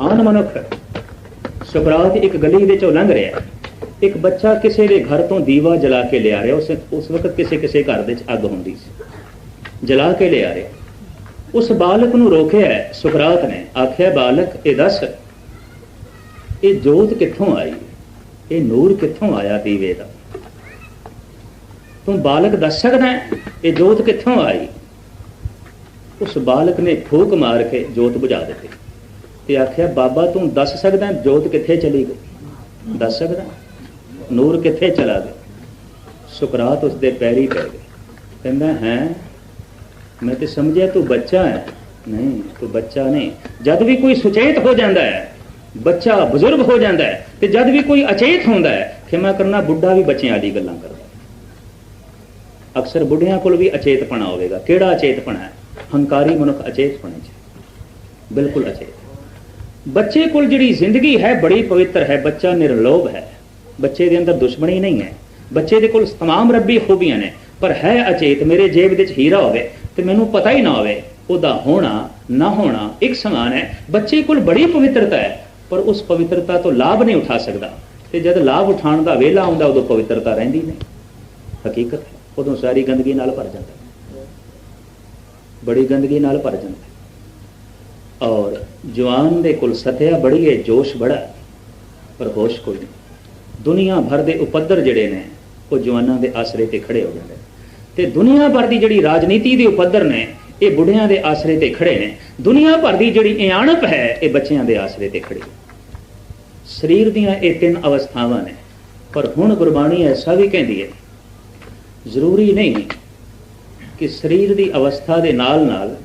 ਆਨ ਮਨੁੱਖ ਸੁਕਰਾਤ ਇੱਕ ਗਲੀ ਦੇ ਚੋਂ ਲੰਘ ਰਿਹਾ ਇੱਕ ਬੱਚਾ ਕਿਸੇ ਦੇ ਘਰ ਤੋਂ ਦੀਵਾ ਜਲਾ ਕੇ ਲਿਆ ਰਿਹਾ, ਉਸ ਉਸ ਵਕਤ ਕਿਸੇ ਕਿਸੇ ਘਰ ਦੇ ਵਿੱਚ ਅੱਗ ਹੁੰਦੀ ਸੀ। ਜਲਾ ਕੇ ਲਿਆ ਰਿਹਾ। ਉਸ ਬਾਲਕ ਨੂੰ ਰੋਕਿਆ ਸੁਕਰਾਤ ਨੇ ਆਖਿਆ, ਬਾਲਕ, ਇਹ ਦੱਸ, ਇਹ ਜੋਤ ਕਿੱਥੋਂ ਆਈ? ਇਹ ਨੂਰ ਕਿੱਥੋਂ ਆਇਆ ਦੀਵੇ ਦਾ? ਤੂੰ ਬਾਲਕ ਦੱਸ ਸਕਦਾ ਇਹ ਜੋਤ ਕਿੱਥੋਂ ਆਈ? ਉਸ ਬਾਲਕ ਨੇ ਫੂਕ ਮਾਰ ਕੇ ਜੋਤ ਬੁਝਾ ਦਿੱਤੀ। ਤੇ ਆਖਿਆ, ਬਾਬਾ, ਤੂੰ ਦੱਸ ਸਕਦਾ ਜੋਤ ਕਿੱਥੇ ਚਲੀ ਗਈ? ਦੱਸ ਸਕਦਾ ਨੂਰ ਕਿੱਥੇ ਚਲਾ ਗਿਆ? ਸੁਕਰਾਤ ਉਸ ਦੇ ਪੈਰੀ ਪੈ ਗਏ ਕਹਿੰਦਾ, ਹੈ? ਮੈਂ ਤੇ ਸਮਝਿਆ ਤੂੰ ਬੱਚਾ ਹੈ। ਨਹੀਂ, ਤੂੰ ਬੱਚਾ ਨਹੀਂ। ਜਦ ਵੀ ਕੋਈ ਸੁਚੇਤ ਹੋ ਜਾਂਦਾ ਹੈ, ਬੱਚਾ ਬਜ਼ੁਰਗ ਹੋ ਜਾਂਦਾ ਹੈ ਤੇ ਜਦ ਵੀ ਕੋਈ ਅਚੇਤ ਹੁੰਦਾ ਹੈ, ਖਿਮਾ ਕਰਨਾ ਬੁੱਢਾ ਵੀ ਬੱਚਿਆਂ ਦੀ ਗੱਲਾਂ ਕਰਦਾ ਅਕਸਰ ਬੁੱਢਿਆਂ ਕੋਲ ਵੀ ਅਚੇਤਪਣਾ ਹੋਵੇਗਾ। ਕਿਹੜਾ ਅਚੇਤਪਣਾ ਹੈ? ਹੰਕਾਰੀ ਮਨੁੱਖ ਅਚੇਤਪਣੇ ਚ ਬਿਲਕੁਲ ਅਚੇਤ ਬੱਚੇ ਕੋਲ ਜਿਹੜੀ ਜ਼ਿੰਦਗੀ ਹੈ ਬੜੀ ਪਵਿੱਤਰ ਹੈ ਬੱਚਾ ਨਿਰਲੋਭ ਹੈ ਬੱਚੇ ਦੇ ਅੰਦਰ ਦੁਸ਼ਮਣੀ ਨਹੀਂ ਹੈ ਬੱਚੇ ਦੇ ਕੋਲ तमाम ਰੱਬੀ ਖੂਬੀਆਂ ਨੇ ਪਰ ਹੈ ਅਚੇਤ ਮੇਰੇ ਜੇਬ ਵਿੱਚ ਹੀਰਾ ਹੋਵੇ ਤੇ ਮੈਨੂੰ ਪਤਾ ਹੀ ਨਾ ਹੋਵੇ ਉਹਦਾ ਹੋਣਾ ਨਾ ਹੋਣਾ ਇੱਕ ਸਮਾਨ ਹੈ ਬੱਚੇ ਕੋਲ ਬੜੀ ਪਵਿੱਤਰਤਾ ਹੈ ਪਰ ਉਸ ਪਵਿੱਤਰਤਾ ਤੋਂ ਲਾਭ ਨਹੀਂ ਉਠਾ ਸਕਦਾ ਤੇ ਜਦ ਲਾਭ ਉਠਾਉਣ ਦਾ ਵੇਲਾ ਆਉਂਦਾ ਉਦੋਂ ਪਵਿੱਤਰਤਾ ਰਹਿੰਦੀ ਨਹੀਂ ਹਕੀਕਤ ਹੈ ਉਦੋਂ ਸਾਰੀ ਗੰਦਗੀ ਨਾਲ ਭਰ ਜਾਂਦਾ ਹੈ। ਬੜੀ ਗੰਦਗੀ ਨਾਲ ਭਰ ਜਾਂਦਾ ਹੈ। ਔਰ ਜਵਾਨ ਦੇ ਕੁਲ ਸਤਿਆ ਬੜੀ ਹੈ ਜੋਸ਼ ਬੜਾ ਪਰ ਹੋਸ਼ ਕੋਈ ਨਹੀਂ। ਦੁਨੀਆ ਭਰ ਦੇ ਉਪੱਦਰ ਜਿਹੜੇ ਨੇ, ਉਹ ਜਵਾਨਾਂ ਦੇ ਆਸਰੇ ਤੇ ਖੜੇ ਹੋ ਜਾਂਦੇ ਨੇ। ਤੇ ਦੁਨੀਆ ਭਰ ਦੀ ਜਿਹੜੀ ਰਾਜਨੀਤੀ ਦੇ ਉਪੱਦਰ ਨੇ, ਇਹ ਬੁੱਢਿਆਂ ਦੇ ਆਸਰੇ ਤੇ ਖੜੇ ਨੇ। ਦੁਨੀਆ ਭਰ ਦੀ ਜਿਹੜੀ ਇਆਣਪ ਹੈ, ਇਹ ਬੱਚਿਆਂ ਦੇ ਆਸਰੇ ਤੇ ਖੜੀ ਸਰੀਰ ਦੀਆਂ ਇਹ ਤਿੰਨ ਅਵਸਥਾਵਾਂ ਨੇ, ਪਰ ਹੁਣ ਗੁਰਬਾਣੀ ਐਸਾ ਵੀ ਕਹਿੰਦੀ ਹੈ, ਜ਼ਰੂਰੀ ਨਹੀਂ ਕਿ ਸਰੀਰ ਦੀ ਅਵਸਥਾ ਦੇ ਨਾਲ ਨਾਲ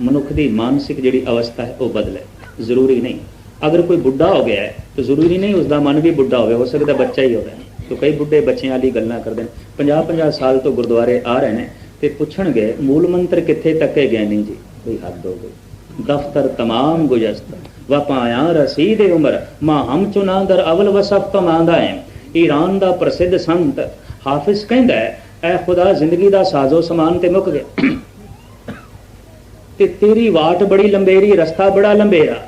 ਮਨੁੱਖ ਦੀ ਮਾਨਸਿਕ ਜਿਹੜੀ ਅਵਸਥਾ ਹੈ ਉਹ ਬਦਲੇ ਜ਼ਰੂਰੀ ਨਹੀਂ ਅਗਰ ਕੋਈ ਬੁੱਢਾ ਹੋ ਗਿਆ ਹੈ ਤਾਂ ਜ਼ਰੂਰੀ ਨਹੀਂ ਉਸ ਦਾ ਮਨ ਵੀ ਬੁੱਢਾ ਹੋਵੇ ਹੋ ਸਕਦਾ ਬੱਚਾ ਹੀ ਹੋਵੇ ਤਾਂ ਕਈ ਬੁੱਢੇ ਬੱਚਿਆਂ ਵਾਲੀ ਗੱਲਾਂ ਕਰਦੇ ਨੇ 50 50 ਸਾਲ ਤੋਂ ਗੁਰਦੁਆਰੇ ਆ ਰਹੇ ਨੇ ਤੇ ਪੁੱਛਣਗੇ ਮੂਲ ਮੰਤਰ ਕਿੱਥੇ ਤੱਕੇ ਗਿਆਨੀ ਜੀ ਕੋਈ ਹੱਦ ਹੋ ਗਈ ਦਫ਼ਤਰ तमाम ਗੁਜਸਤ ਵਪਾਇਆ ਰਸੀਦ ਉਮਰ ਮਾ ਹਮ ਚੁਨਾਦਰ ਅਵਲ ਵਸਫ ਤਮਾਂਦਾ ਹੈ ਈਰਾਨ ਦਾ ਪ੍ਰਸਿੱਧ ਸੰਤ ਹਾਫਿਜ਼ ਕਹਿੰਦਾ ਹੈ ਐ ਖੁਦਾ ਜ਼ਿੰਦਗੀ ਦਾ ਸਾਜ਼ੋ ਸਮਾਨ ਤੇ ਮੁੱਕ ਗਿਆ ਤੇ ਤੇਰੀ ਵਾਟ ਬੜੀ ਲੰਬੇਰੀ ਰਸਤਾ ਬੜਾ ਲੰਬੇਰਾ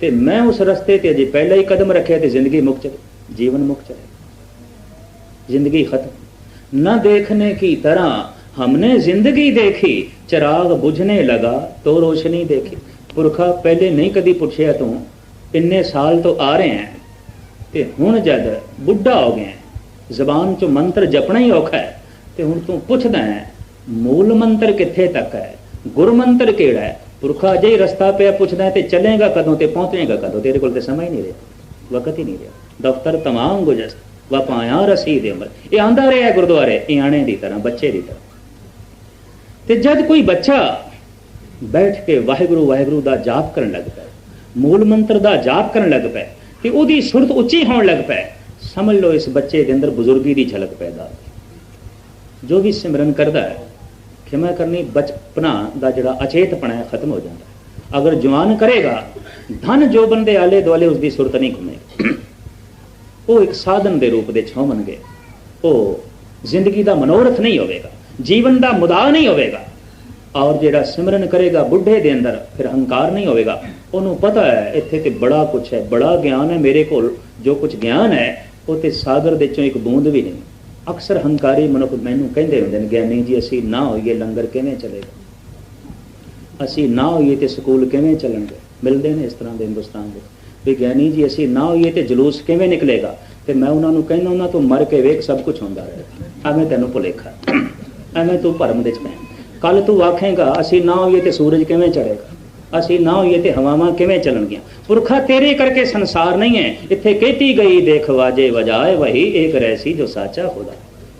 ਤੇ ਮੈਂ ਉਸ ਰਸਤੇ ਤੇ ਅਜੇ ਪਹਿਲਾਂ ਹੀ ਕਦਮ ਰੱਖਿਆ ਤੇ ਜ਼ਿੰਦਗੀ ਮੁੱਕ ਚਲੀ ਜੀਵਨ ਮੁੱਕ ਚਲੇ जिंदगी खत्म न देखने की तरह हमने जिंदगी देखी चिराग बुझने लगा तो रोशनी देखी ਪੁਰਖਾ ਪਹਿਲੇ ਨਹੀਂ ਕਦੀ ਪੁੱਛਿਆ ਤੂੰ ਇੰਨੇ ਸਾਲ ਤੋਂ ਆ ਰਹੇ ਹੈ ਤੇ ਹੁਣ ਜਦ ਬੁੱਢਾ ਹੋ ਗਿਆ ਜ਼ਬਾਨ ਚੋਂ ਮੰਤਰ ਜਪਣਾ ਹੀ ਔਖਾ ਹੈ ਤੇ ਹੁਣ ਤੂੰ ਪੁੱਛਦਾ ਹੈ ਮੂਲ ਮੰਤਰ ਕਿੱਥੇ ਤੱਕ ਹੈ ਗੁਰਮੰਤਰ ਕਿਹੜਾ ਹੈ? ਪੁਰਖਾ ਜੇ ਰਸਤਾ ਪਿਆ ਪੁੱਛਦਾ ਤੇ ਚੱਲੇਗਾ ਕਦੋਂ ਤੇ ਪਹੁੰਚੇਗਾ ਕਦੋਂ ਤੇਰੇ ਕੋਲ ਤੇ ਸਮਾਂ ਹੀ ਨਹੀਂ ਰਿਹਾ। ਵਕਤ ਹੀ ਨਹੀਂ ਰਿਹਾ। ਦਫ਼ਤਰ ਤਮਾਮ ਗੁਜਸ ਵਪਾਇਆ ਦੇ ਉਮਰ ਇਹ ਆਂਦਾ ਰਿਹਾ ਗੁਰਦੁਆਰੇ ਇਆਣੇ ਦੀ ਤਰ੍ਹਾਂ, ਬੱਚੇ ਦੀ ਤਰ੍ਹਾਂ। ਤੇ ਜਦ ਕੋਈ ਬੱਚਾ ਬੈਠ ਕੇ ਵਾਹਿਗੁਰੂ ਵਾਹਿਗੁਰੂ ਦਾ ਜਾਪ ਕਰਨ ਲੱਗ ਪਿਆ, ਮੂਲ ਮੰਤਰ ਦਾ ਜਾਪ ਕਰਨ ਲੱਗ ਪਿਆ, ਤੇ ਉਹਦੀ ਸੁਰਤ ਉੱਚੀ ਹੋਣ ਲੱਗ ਪਿਆ, ਸਮਝ ਲਓ ਇਸ ਬੱਚੇ ਦੇ ਅੰਦਰ ਬਜ਼ੁਰਗੀ ਦੀ ਝਲਕ ਪੈਦਾ ਜੋ ਵੀ ਸਿਮਰਨ ਕਰਦਾ ਹੈ ਖਿਮਾ ਕਰਨੀ ਬਚਪਨਾ ਦਾ ਜਿਹੜਾ ਅਚੇਤਪਣਾ ਹੈ, ਖਤਮ ਹੋ ਜਾਂਦਾ ਹੈ। ਅਗਰ ਜਵਾਨ ਕਰੇਗਾ, ਧਨ ਜੋਬਨ ਦੇ ਆਲੇ ਦੁਆਲੇ ਉਸ ਦੀ ਸੁਰਤ ਨਹੀਂ ਘੁੰਮੇਗੀ। ਉਹ ਇੱਕ ਸਾਧਨ ਦੇ ਰੂਪ ਦੇ ਹੋਣਗੇ ਉਹ ਜ਼ਿੰਦਗੀ ਦਾ ਮਨੋਰਥ ਨਹੀਂ ਹੋਵੇਗਾ, ਜੀਵਨ ਦਾ ਮੁਦਾ ਨਹੀਂ ਹੋਵੇਗਾ। ਔਰ ਜਿਹੜਾ ਸਿਮਰਨ ਕਰੇਗਾ ਬੁੱਢੇ ਦੇ ਅੰਦਰ, ਫਿਰ ਹੰਕਾਰ ਨਹੀਂ ਹੋਵੇਗਾ। ਉਹਨੂੰ ਪਤਾ ਹੈ, ਇੱਥੇ ਤੇ ਬੜਾ ਕੁਝ ਹੈ, ਬੜਾ ਗਿਆਨ ਹੈ ਮੇਰੇ ਕੋਲ। ਜੋ ਕੁਝ ਗਿਆਨ ਹੈ, ਉਹ ਤੇ ਸਾਗਰ ਦੇ ਚੋਂ ਇੱਕ ਬੂੰਦ ਵੀ ਨਹੀਂ। ਅਕਸਰ ਹੰਕਾਰੀ ਮਨੁੱਖ ਮੈਨੂੰ ਕਹਿੰਦੇ ਹੁੰਦੇ ਨੇ, ਗਿਆਨੀ ਜੀ, ਅਸੀਂ ਨਾ ਹੋਈਏ, ਲੰਗਰ ਕਿਵੇਂ ਚੱਲੇਗਾ? ਅਸੀਂ ਨਾ ਹੋਈਏ ਤੇ ਸਕੂਲ ਕਿਵੇਂ ਚੱਲਣਗੇ? ਮਿਲਦੇ ਨੇ ਇਸ ਤਰ੍ਹਾਂ ਦੇ ਹਿੰਦੁਸਤਾਨ ਦੇ। ਵੀ ਗਿਆਨੀ ਜੀ, ਅਸੀਂ ਨਾ ਹੋਈਏ ਤੇ ਜਲੂਸ ਕਿਵੇਂ ਨਿਕਲੇਗਾ? ਤੇ ਮੈਂ ਉਹਨਾਂ ਨੂੰ ਕਹਿੰਦਾ ਉਹਨਾਂ ਤੋਂ ਮਰ ਕੇ ਵੇਖ, ਸਭ ਕੁਝ ਹੁੰਦਾ ਰਹੇ ਐਵੇਂ ਤੈਨੂੰ ਭੁਲੇਖਾ ਐਵੇਂ ਤੂੰ ਭਰਮ ਦੇ ਚ ਪੈ ਕੱਲ ਤੂੰ ਆਖੇਗਾ, ਅਸੀਂ ਨਾ ਹੋਈਏ ਤੇ ਸੂਰਜ ਕਿਵੇਂ ਚੜੇਗਾ ਅਸੀਂ ਨਾ ਹੋਈਏ ਤੇ ਹਵਾਵਾਂ ਕਿਵੇਂ ਚੱਲਣਗੀਆਂ? ਪੁਰਖਾ ਤੇਰੇ ਕਰਕੇ ਸੰਸਾਰ ਨਹੀਂ ਹੈ। ਇੱਥੇ ਕਹਿਤੀ ਗਈ, ਦੇਖ ਵਾਜੇ ਵਜਾਏ ਵਹੀ, ਏਕ ਰਹਿਸੀ ਜੋ ਸਾਚਾ ਖੁਦਾ।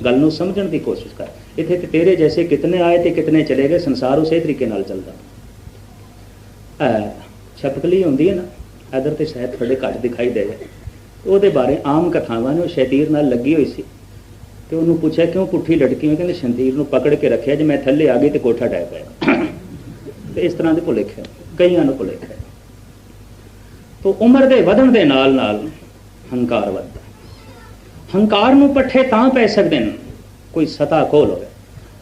ਗੱਲ ਨੂੰ ਸਮਝਣ ਦੀ ਕੋਸ਼ਿਸ਼ ਕਰ। ਇੱਥੇ ਤੇ ਤੇਰੇ ਜੈਸੇ ਕਿਤਨੇ ਆਏ ਤੇ ਕਿਤਨੇ ਚਲੇ ਗਏ, ਸੰਸਾਰ ਉਸੇ ਤਰੀਕੇ ਨਾਲ ਚੱਲਦਾ। ਅਹ ਛਪਕਲੀ ਹੁੰਦੀ ਹੈ ਨਾ, ਇਧਰ ਤੇ ਸ਼ਾਇਦ ਤੁਹਾਡੇ ਘੱਟ ਦਿਖਾਈ ਦੇਵੇ ਉਹਦੇ ਬਾਰੇ ਆਮ ਕਥਾਵਾਂ ਨੇ, ਉਹ ਸ਼ੈਤੀਰ ਨਾਲ ਲੱਗੀ ਹੋਈ ਸੀ। ਤੇ ਉਹਨੂੰ ਪੁੱਛਿਆ, ਕਿਉਂ ਪੁੱਠੀ ਲਟਕੀ ਹੋਈ ਕਹਿੰਦੇ, ਸ਼ੰਤੀਰ ਨੂੰ ਪਕੜ ਕੇ ਰੱਖਿਆ ਜੇ ਮੈਂ ਥੱਲੇ ਆ ਗਈ ਤੇ ਕੋਠਾ ਡੈ ਪਿਆ। ਤੇ ਇਸ ਤਰ੍ਹਾਂ ਦੇ ਭੁਲੇਖੇ ਕਈਆਂ ਨੂੰ ਭੁਲੇਖੇ ਤੋਂ ਉਮਰ ਦੇ ਵਧਣ ਦੇ ਨਾਲ ਨਾਲ ਹੰਕਾਰ ਵੱਧਦਾ। ਹੰਕਾਰ ਨੂੰ ਪੱਠੇ ਤਾਂ ਪੈ ਸਕਦੇ ਨੇ। ਕੋਈ ਸਤਾ ਕੋਲ ਹੋਵੇ।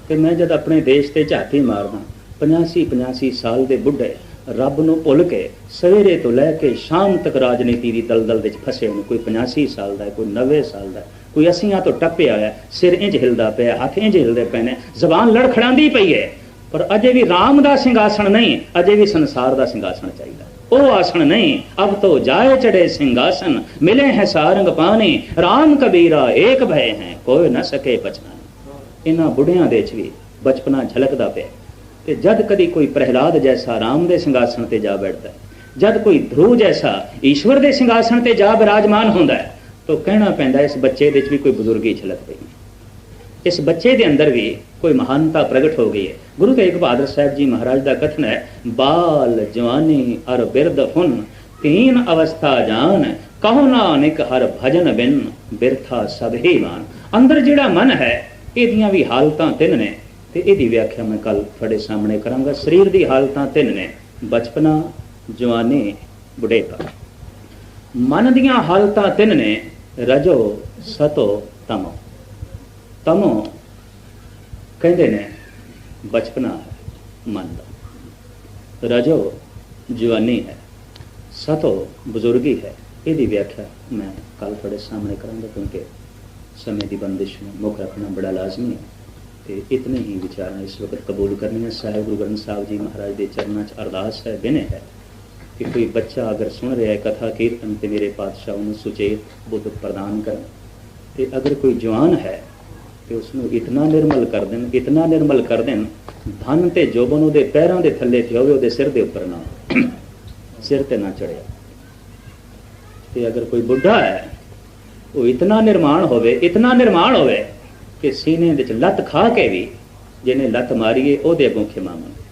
ਤੇ ਮੈਂ ਜਦ ਆਪਣੇ ਦੇਸ਼ ਤੇ ਝਾਤੀ ਮਾਰਦਾ 85 85 ਸਾਲ ਦੇ ਬੁੱਢੇ ਰੱਬ ਨੂੰ ਭੁੱਲ ਕੇ ਸਵੇਰੇ ਤੋਂ ਲੈ ਕੇ ਸ਼ਾਮ ਤੱਕ ਰਾਜਨੀਤੀ ਦੀ ਦਲਦਲ ਵਿੱਚ ਫਸੇ ਹੋਣ ਕੋਈ 85 ਸਾਲ ਦਾ ਕੋਈ 90 ਸਾਲ ਦਾ ਕੋਈ 80 ਤੋਂ ਟੱਪਿਆ ਹੋਇਆ, ਸਿਰ ਇੰਜ ਹਿਲਦਾ ਪਿਆ, ਹੱਥ ਇੰਜ ਹਿਲਦੇ ਪਏ ਨੇ, ਜ਼ਬਾਨ ਲੜਖੜਾਂਦੀ ਪਈ ਹੈ। ਪਰ ਅਜੇ ਵੀ ਰਾਮ ਦਾ ਸਿੰਘਾਸਣ ਨਹੀਂ, ਅਜੇ ਵੀ ਸੰਸਾਰ ਦਾ ਸਿੰਘਾਸਣ ਚਾਹੀਦਾ। ਉਹ ਆਸਣ ਨਹੀਂ, ਅਬ ਤੋ ਜਾਏ ਚੜੇ ਸਿੰਘਾਸਨ, ਮਿਲੇ ਹੈ ਸਾਰੰਗ ਪਾਣੀ, ਰਾਮ ਕਬੀਰਾ ਏਕ ਭੈ ਹੈ, ਕੋਈ ਨਾ ਸਕੇ ਬਚਣਾ। ਇਹਨਾਂ ਬੁੱਢਿਆਂ ਦੇ ਵਿੱਚ ਵੀ ਬਚਪਨਾ ਝਲਕਦਾ ਪਿਆ। ਤੇ ਜਦ ਕਦੀ ਕੋਈ ਪ੍ਰਹਿਲਾਦ ਜੈਸਾ ਰਾਮ ਦੇ ਸਿੰਘਾਸਣ ਤੇ ਜਾ ਬੈਠਦਾ ਜਦ ਕੋਈ ਧਰੂ ਜੈਸਾ ਈਸ਼ਵਰ ਦੇ ਸਿੰਘਾਸਣ ਤੇ ਜਾ ਬਿਰਾਜਮਾਨ ਹੁੰਦਾ ਹੈ, ਤਾਂ ਕਹਿਣਾ ਪੈਂਦਾ ਇਸ ਬੱਚੇ ਦੇ ਵਿੱਚ ਵੀ ਕੋਈ ਬਜ਼ੁਰਗੀ ਝਲਕ ਪਈ ਇਸ ਬੱਚੇ ਦੇ ਅੰਦਰ ਵੀ ਕੋਈ ਮਹਾਨਤਾ ਪ੍ਰਗਟ ਹੋ ਗਈ ਹੈ। ਗੁਰੂ ਤੇਗ ਬਹਾਦਰ ਸਾਹਿਬ ਜੀ ਮਹਾਰਾਜ ਦਾ ਕਥਨ ਹੈ, ਬਾਲ ਜਵਾਨੀ ਅਰ ਬਿਰਧ ਹੁਨ, ਤੀਨ ਅਵਸਥਾ ਜਾਨ, ਕਹੋ ਨਾਨਕ ਹਰ ਭਜਨ ਬਿਨ, ਬਿਰਥਾ ਸਭ ਮਾਨ। ਅੰਦਰ ਜਿਹੜਾ ਮਨ ਹੈ, ਇਹਦੀਆਂ ਵੀ ਹਾਲਤਾਂ ਤਿੰਨ ਨੇ। ਤੇ ਇਹਦੀ ਵਿਆਖਿਆ ਮੈਂ ਕੱਲ ਤੁਹਾਡੇ ਸਾਹਮਣੇ ਕਰਾਂਗਾ। ਸਰੀਰ ਦੀ ਹਾਲਤਾਂ ਤਿੰਨ ਨੇ, ਬਚਪਨਾ, ਜਵਾਨੀ ਬੁਢੇਪਾ ਮਨ ਦੀਆਂ ਹਾਲਤਾਂ ਤਿੰਨ ਨੇ, ਰਜੋ, ਸਤੋ, ਤਮੋ। ਤਮੋ ਕਹਿੰਦੇ ਨੇ, ਬਚਪਨਾ ਮਨ ਦਾ। ਰਜੋ, ਜਵਾਨੀ ਹੈ, ਸਤੋ ਬਜ਼ੁਰਗੀ ਹੈ। ਇਹਦੀ ਵਿਆਖਿਆ ਮੈਂ ਕੱਲ ਤੁਹਾਡੇ ਸਾਹਮਣੇ ਕਰਾਂਗਾ ਕਿਉਂਕਿ ਸਮੇਂ ਦੀ ਬੰਦਿਸ਼ ਨੂੰ ਮੁੱਖ ਰੱਖਣਾ ਬੜਾ ਲਾਜ਼ਮੀ ਹੈ। ਤੇ ਇਤਨੇ ਹੀ ਵਿਚਾਰਾਂ ਇਸ ਵਕਤ ਕਬੂਲ ਕਰਨੀਆਂ। ਸਾਹਿਬ ਗੁਰੂ ਗ੍ਰੰਥ ਸਾਹਿਬ ਜੀ ਮਹਾਰਾਜ ਦੇ ਚਰਨਾਂ 'ਚ ਅਰਦਾਸ ਹੈ, ਬਿਨੇ ਹੈ ਕਿ ਕੋਈ ਬੱਚਾ ਅਗਰ ਸੁਣ ਰਿਹਾ ਹੈ ਕਥਾ ਕੀਰਤਨ ਤੇ ਮੇਰੇ ਪਾਤਸ਼ਾਹ ਨੂੰ ਸੁਚੇਤ ਬੁੱਧ ਪ੍ਰਦਾਨ ਕਰਨ। ਤੇ ਅਗਰ ਕੋਈ ਜਵਾਨ ਹੈ ਤੇ ਉਸ ਨੂੰ ਇਤਨਾ ਨਿਰਮਲ ਕਰ ਦੇਣ, ਇਤਨਾ ਨਿਰਮਲ ਕਰ ਦੇਣ, ਧਨ ਤੇ ਜੋਬਨ ਉਹਦੇ ਪੈਰਾਂ ਦੇ ਥੱਲੇ ਤੇ ਹੋਵੇ, ਉਹਦੇ ਸਿਰ ਦੇ ਉੱਪਰ ਨਾ ਸਿਰ ਤੇ ਨਾ ਚੜਿਆ। ਤੇ ਅਗਰ ਕੋਈ ਬੁੱਢਾ ਹੈ, ਉਹ ਇਤਨਾ ਨਿਰਮਾਣ ਹੋਵੇ, ਇਤਨਾ ਨਿਰਮਾਣ ਹੋਵੇ ਕਿ ਸੀਨੇ ਵਿੱਚ ਲੱਤ ਖਾ ਕੇ ਵੀ ਜਿਹਨੇ ਲੱਤ ਮਾਰੀਏ ਉਹਦੇ ਅੱਗੋਂ ਖਿਮਾ ਮੰਗੇ।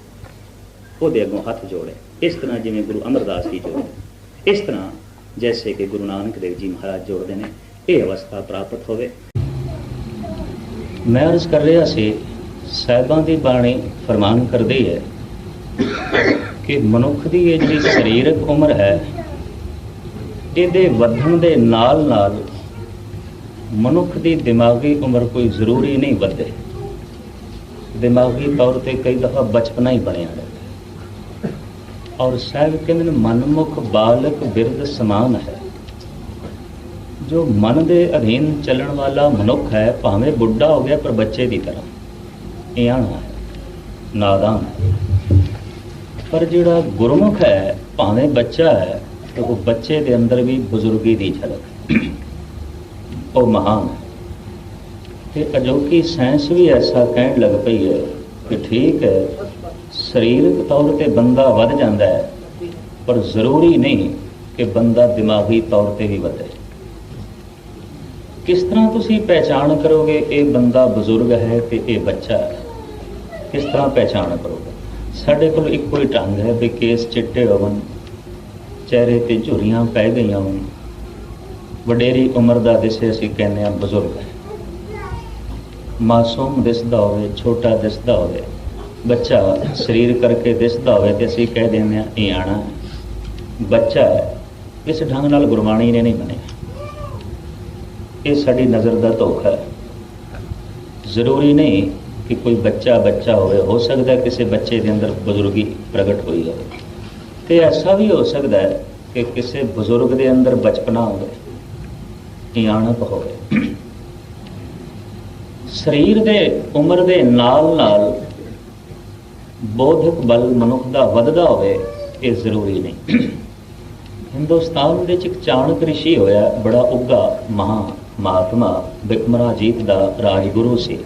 ਉਹਦੇ ਅੱਗੋਂ ਹੱਥ ਜੋੜੇ। ਇਸ ਤਰ੍ਹਾਂ ਜਿਵੇਂ ਗੁਰੂ ਅਮਰਦਾਸ ਜੀ ਜੋੜਦੇ ਇਸ ਤਰ੍ਹਾਂ ਜੈਸੇ ਕਿ ਗੁਰੂ ਨਾਨਕ ਦੇਵ ਜੀ ਮਹਾਰਾਜ ਜੋੜਦੇ ਨੇ, ਇਹ ਅਵਸਥਾ ਪ੍ਰਾਪਤ ਹੋਵੇ। ਮੈਂ ਅਰਜ਼ ਕਰ ਰਿਹਾ ਸੀ, ਸਾਹਿਬਾਂ ਦੀ ਬਾਣੀ ਫਰਮਾਨ ਕਰਦੀ ਹੈ ਕਿ ਮਨੁੱਖ ਦੀ ਇਹ ਜਿਹੜੀ ਸਰੀਰਕ ਉਮਰ ਹੈ, ਇਹਦੇ ਵਧਣ ਦੇ ਨਾਲ ਨਾਲ ਮਨੁੱਖ ਦੀ ਦਿਮਾਗੀ ਉਮਰ ਕੋਈ ਜ਼ਰੂਰੀ ਨਹੀਂ ਵਧੇ। ਦਿਮਾਗੀ ਤੌਰ ਤੇ ਕਈ ਦਫਾ ਬਚਪਨਾ ਹੀ ਬਣਿਆ ਰਹਿੰਦਾ ਔਰ ਸਾਹਿਬ ਕਹਿੰਦੇ ਨੇ, ਮਨਮੁਖ ਬਾਲਕ ਬਿਰਧ ਸਮਾਨ ਹੈ। ਜੋ ਮਨ ਦੇ ਅਧੀਨ ਚੱਲਣ ਵਾਲਾ ਮਨੁੱਖ ਹੈ, ਭਾਵੇਂ ਬੁੱਢਾ ਹੋ ਗਿਆ, ਪਰ ਬੱਚੇ ਦੀ ਤਰ੍ਹਾਂ। ਇਹ ਆਣਾ ਹੈ, ਨਾਦਾਨ ਹੈ। ਪਰ ਜਿਹੜਾ ਗੁਰਮੁਖ ਹੈ, ਭਾਵੇਂ ਬੱਚਾ ਹੈ, ਤੇ ਉਹ ਬੱਚੇ ਦੇ ਅੰਦਰ ਵੀ ਬਜ਼ੁਰਗੀ ਦੀ ਝਲਕ ਉਹ ਮਹਾਨ ਹੈ। ਤੇ ਅਜੋਕੀ ਸਾਇੰਸ ਵੀ ਐਸਾ ਕਹਿਣ ਲੱਗ ਪਈ ਹੈ ਕਿ ਠੀਕ ਹੈ, ਸਰੀਰਕ ਤੌਰ ਤੇ ਬੰਦਾ ਵੱਧ ਜਾਂਦਾ ਹੈ, ਪਰ ਜ਼ਰੂਰੀ ਨਹੀਂ ਕਿ ਬੰਦਾ ਦਿਮਾਗੀ ਤੌਰ ਤੇ ਵੀ ਵਧੇ। ਕਿਸ ਤਰ੍ਹਾਂ ਤੁਸੀਂ ਪਹਿਚਾਣ ਕਰੋਗੇ ਇਹ ਬੰਦਾ ਬਜ਼ੁਰਗ ਹੈ ਤੇ ਇਹ ਬੱਚਾ ਹੈ? ਕਿਸ ਤਰ੍ਹਾਂ ਪਹਿਚਾਣ ਕਰੋਗੇ? ਸਾਡੇ ਕੋਲ ਇੱਕੋ ਹੀ ਢੰਗ ਹੈ ਵੀ ਕੇਸ ਚਿੱਟੇ ਹੋਵਨ ਚਿਹਰੇ ਤੇ ਝੁਰੀਆਂ ਪੈ ਗਈਆਂ ਹੋਣ। ਵਡੇਰੀ ਉਮਰ ਦਾ ਦਿਸੇ ਅਸੀਂ ਕਹਿੰਦੇ ਹਾਂ ਬਜ਼ੁਰਗ ਹੈ। ਮਾਸੂਮ ਦਿਸਦਾ ਹੋਵੇ, ਛੋਟਾ ਦਿਸਦਾ ਹੋਵੇ, ਬੱਚਾ ਸਰੀਰ ਕਰਕੇ ਦਿਸਦਾ ਹੋਵੇ ਤੇ ਅਸੀਂ ਕਹਿ ਦਿੰਦੇ ਹਾਂ ਇਹ ਆਣਾ ਹੈ। ਬੱਚਾ ਹੈ। ਇਸ ਢੰਗ ਨਾਲ ਗੁਰਬਾਣੀ ਨੇ ਨਹੀਂ ਬਣਿਆ। ਇਹ ਸਾਡੀ ਨਜ਼ਰ ਦਾ ਧੋਖਾ ਹੈ। ਜ਼ਰੂਰੀ ਨਹੀਂ ਕਿ ਕੋਈ ਬੱਚਾ ਬੱਚਾ ਹੋਵੇ, ਹੋ ਸਕਦਾ ਕਿਸੇ ਬੱਚੇ ਦੇ ਅੰਦਰ ਬਜ਼ੁਰਗੀ ਪ੍ਰਗਟ ਹੋਈ ਹੋਵੇ। ਤੇ ਐਸਾ ਵੀ ਹੋ ਸਕਦਾ ਹੈ ਕਿ ਕਿਸੇ ਬਜ਼ੁਰਗ ਦੇ ਅੰਦਰ ਬਚਪਨਾ ਹੋਵੇ ਇਆਣਪ ਹੋਵੇ। ਸਰੀਰ ਦੇ ਉਮਰ ਦੇ ਨਾਲ ਨਾਲ ਬੌਧਿਕ ਬਲ ਮਨੁੱਖ ਦਾ ਵੱਧਦਾ ਹੋਵੇ, ਇਹ ਜ਼ਰੂਰੀ ਨਹੀਂ। ਹਿੰਦੁਸਤਾਨ ਵਿੱਚ ਇੱਕ ਚਾਣਕ ਰਿਸ਼ੀ ਹੋਇਆ, ਬੜਾ ਉੱਗਾ ਮਹਾ ਮਹਾਤਮਾ ਬਿਕਮਰਾਜੀਤ ਦਾ ਰਾਜਗੁਰੂ ਸੀ।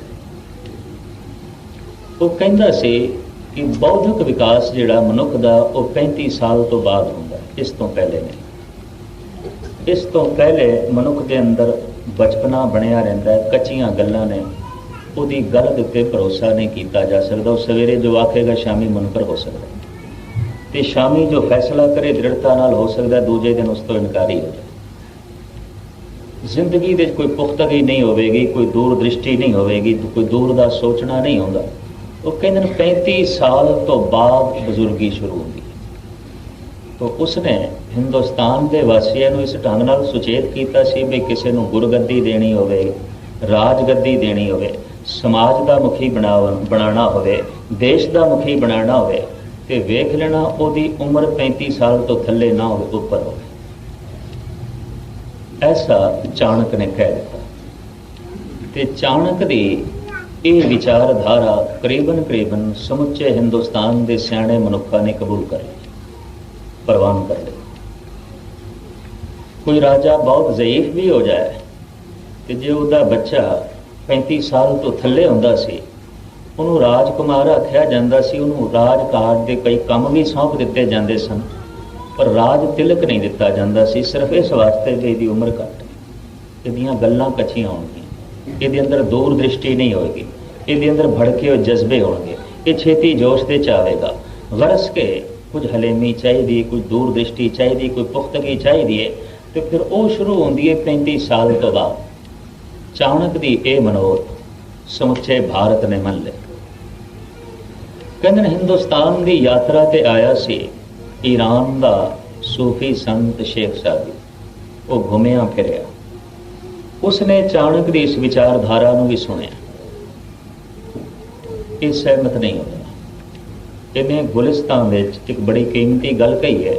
ਉਹ ਕਹਿੰਦਾ ਸੀ ਕਿ ਬੌਧਿਕ ਵਿਕਾਸ ਜਿਹੜਾ ਮਨੁੱਖ ਦਾ ਉਹ 35 ਸਾਲ ਤੋਂ ਬਾਅਦ ਹੁੰਦਾ ਇਸ ਤੋਂ ਪਹਿਲੇ ਨਹੀਂ। ਇਸ ਤੋਂ ਪਹਿਲੇ ਮਨੁੱਖ ਦੇ ਅੰਦਰ ਬਚਪਨਾ ਬਣਿਆ ਰਹਿੰਦਾ ਹੈ, ਕੱਚੀਆਂ ਗੱਲਾਂ ਨੇ, ਉਹਦੀ ਗੱਲ ਦੇ ਉੱਤੇ ਭਰੋਸਾ ਨਹੀਂ ਕੀਤਾ ਜਾ ਸਕਦਾ, ਉਹ ਸਵੇਰੇ ਜੋ ਆਖੇਗਾ ਸ਼ਾਮੀ ਮੁਨਕਰ ਹੋ ਸਕਦਾ ਹੈ। ਤੇ ਸ਼ਾਮੀ ਜੋ ਫੈਸਲਾ ਕਰੇ, ਦ੍ਰਿੜਤਾ ਨਾਲ ਹੋ ਸਕਦਾ ਦੂਜੇ ਦਿਨ ਉਸ ਤੋਂ ਇਨਕਾਰੀ ਹੋ ਜਾਏ ਜ਼ਿੰਦਗੀ ਦੇ ਵਿੱਚ ਕੋਈ ਪੁਖਤਗੀ ਨਹੀਂ ਹੋਵੇਗੀ, ਕੋਈ ਦੂਰ ਦ੍ਰਿਸ਼ਟੀ ਨਹੀਂ ਹੋਵੇਗੀ, ਕੋਈ ਦੂਰ ਦਾ ਸੋਚਣਾ ਨਹੀਂ ਹੁੰਦਾ ਉਹ ਕਹਿੰਦੇ ਨੇ 35 ਸਾਲ ਤੋਂ ਬਾਅਦ ਬਜ਼ੁਰਗੀ ਸ਼ੁਰੂ ਹੁੰਦੀ ਹੈ। ਤਾਂ ਉਸਨੇ ਹਿੰਦੁਸਤਾਨ ਦੇ ਵਾਸੀਆਂ ਨੂੰ ਇਸ ਢੰਗ ਨਾਲ ਸੁਚੇਤ ਕੀਤਾ ਸੀ ਵੀ ਕਿਸੇ ਨੂੰ ਗੁਰਗੱਦੀ ਦੇਣੀ ਹੋਵੇ, ਰਾਜਗੱਦੀ ਦੇਣੀ ਹੋਵੇ, ਸਮਾਜ ਦਾ ਮੁਖੀ ਬਣਾਉਣ ਬਣਾਉਣਾ ਹੋਵੇ, ਦੇਸ਼ ਦਾ ਮੁਖੀ ਬਣਾਉਣਾ ਹੋਵੇ, ਤੇ ਵੇਖ ਲੈਣਾ ਉਹਦੀ ਉਮਰ 35 ਸਾਲ ਤੋਂ ਥੱਲੇ ਨਾ ਹੋਵੇ, ਉੱਪਰ ਹੋਵੇ। ਐਸਾ ਚਾਣਕ ਨੇ ਕਹਿ ਦਿੱਤਾ। ਤੇ ਚਾਣਕ ਦੀ ਇਹ ਵਿਚਾਰਧਾਰਾ ਕਰੀਬਨ ਕਰੀਬਨ ਸਮੁੱਚੇ ਹਿੰਦੁਸਤਾਨ ਦੇ ਸਿਆਣੇ ਮਨੁੱਖਾਂ ਨੇ ਕਬੂਲ ਕਰ ਲਈ, ਪ੍ਰਵਾਨ ਕਰ ਲਈ। ਕੋਈ ਰਾਜਾ ਬਹੁਤ ਜ਼ਈਫ ਵੀ ਹੋ ਜਾਏ ਤੇ ਜੇ ਉਹਦਾ ਬੱਚਾ 35 ਸਾਲ ਤੋਂ ਥੱਲੇ ਹੁੰਦਾ ਸੀ, ਉਹਨੂੰ ਰਾਜਕੁਮਾਰ ਆਖਿਆ ਜਾਂਦਾ ਸੀ, ਉਹਨੂੰ ਰਾਜ ਰਾਜਕਾਜ ਦੇ ਕਈ ਕੰਮ ਵੀ ਸੌਂਪ ਦਿੱਤੇ ਜਾਂਦੇ ਸਨ। ਪਰ ਰਾਜ ਤਿਲਕ ਨਹੀਂ ਦਿੱਤਾ ਜਾਂਦਾ ਸੀ, ਸਿਰਫ ਇਸ ਵਾਸਤੇ ਕਿ ਇਹਦੀ ਉਮਰ ਘੱਟ ਇਹਦੀਆਂ ਗੱਲਾਂ ਕੱਚੀਆਂ ਹੋਣਗੀਆਂ। ਇਹਦੇ ਅੰਦਰ ਦੂਰ ਦ੍ਰਿਸ਼ਟੀ ਨਹੀਂ ਹੋਏਗੀ। ਇਹਦੇ ਅੰਦਰ ਭੜਕੇ ਹੋਏ ਜਜ਼ਬੇ ਹੋਣਗੇ। ਇਹ ਛੇਤੀ ਜੋਸ਼ ਤੇ ਚਾਵੇਗਾ। ਗਰਸ ਕੇ ਕੁਝ ਹਲੇਮੀ ਚਾਹੀਦੀ ਕੁਝ ਦੂਰ ਦ੍ਰਿਸ਼ਟੀ ਚਾਹੀਦੀ ਕੋਈ ਪੁਖਤਗੀ ਚਾਹੀਦੀ ਹੈ। ਤੇ ਫਿਰ ਉਹ ਸ਼ੁਰੂ ਹੁੰਦੀ ਹੈ 35 ਸਾਲ ਤੋਂ ਬਾਅਦ। ਚਾਣਕ ਦੀ ਇਹ ਮਨੋਰਥ, ਸਮੁੱਚੇ ਭਾਰਤ ਨੇ ਮੰਨ ਲਿਆ। ਕਹਿੰਦੇ ਹਿੰਦੁਸਤਾਨ ਦੀ ਯਾਤਰਾ ਤੇ ਆਇਆ ਸੀ ਈਰਾਨ ਦਾ ਸੂਫੀ ਸੰਤ ਸ਼ੇਖ ਸਾਦੀ। ਉਹ ਘੁੰਮਿਆ ਫਿਰਿਆ। ਉਸਨੇ ਚਾਣਕ ਦੀ ਇਸ ਵਿਚਾਰਧਾਰਾ ਨੂੰ ਵੀ ਸੁਣਿਆ। ਇਹ ਸਹਿਮਤ ਨਹੀਂ ਹੋਇਆ ਇਹਨੇ ਗੁਲਿਸਤਾਨ ਵਿੱਚ ਇੱਕ ਬੜੀ ਕੀਮਤੀ ਗੱਲ ਕਹੀ ਹੈ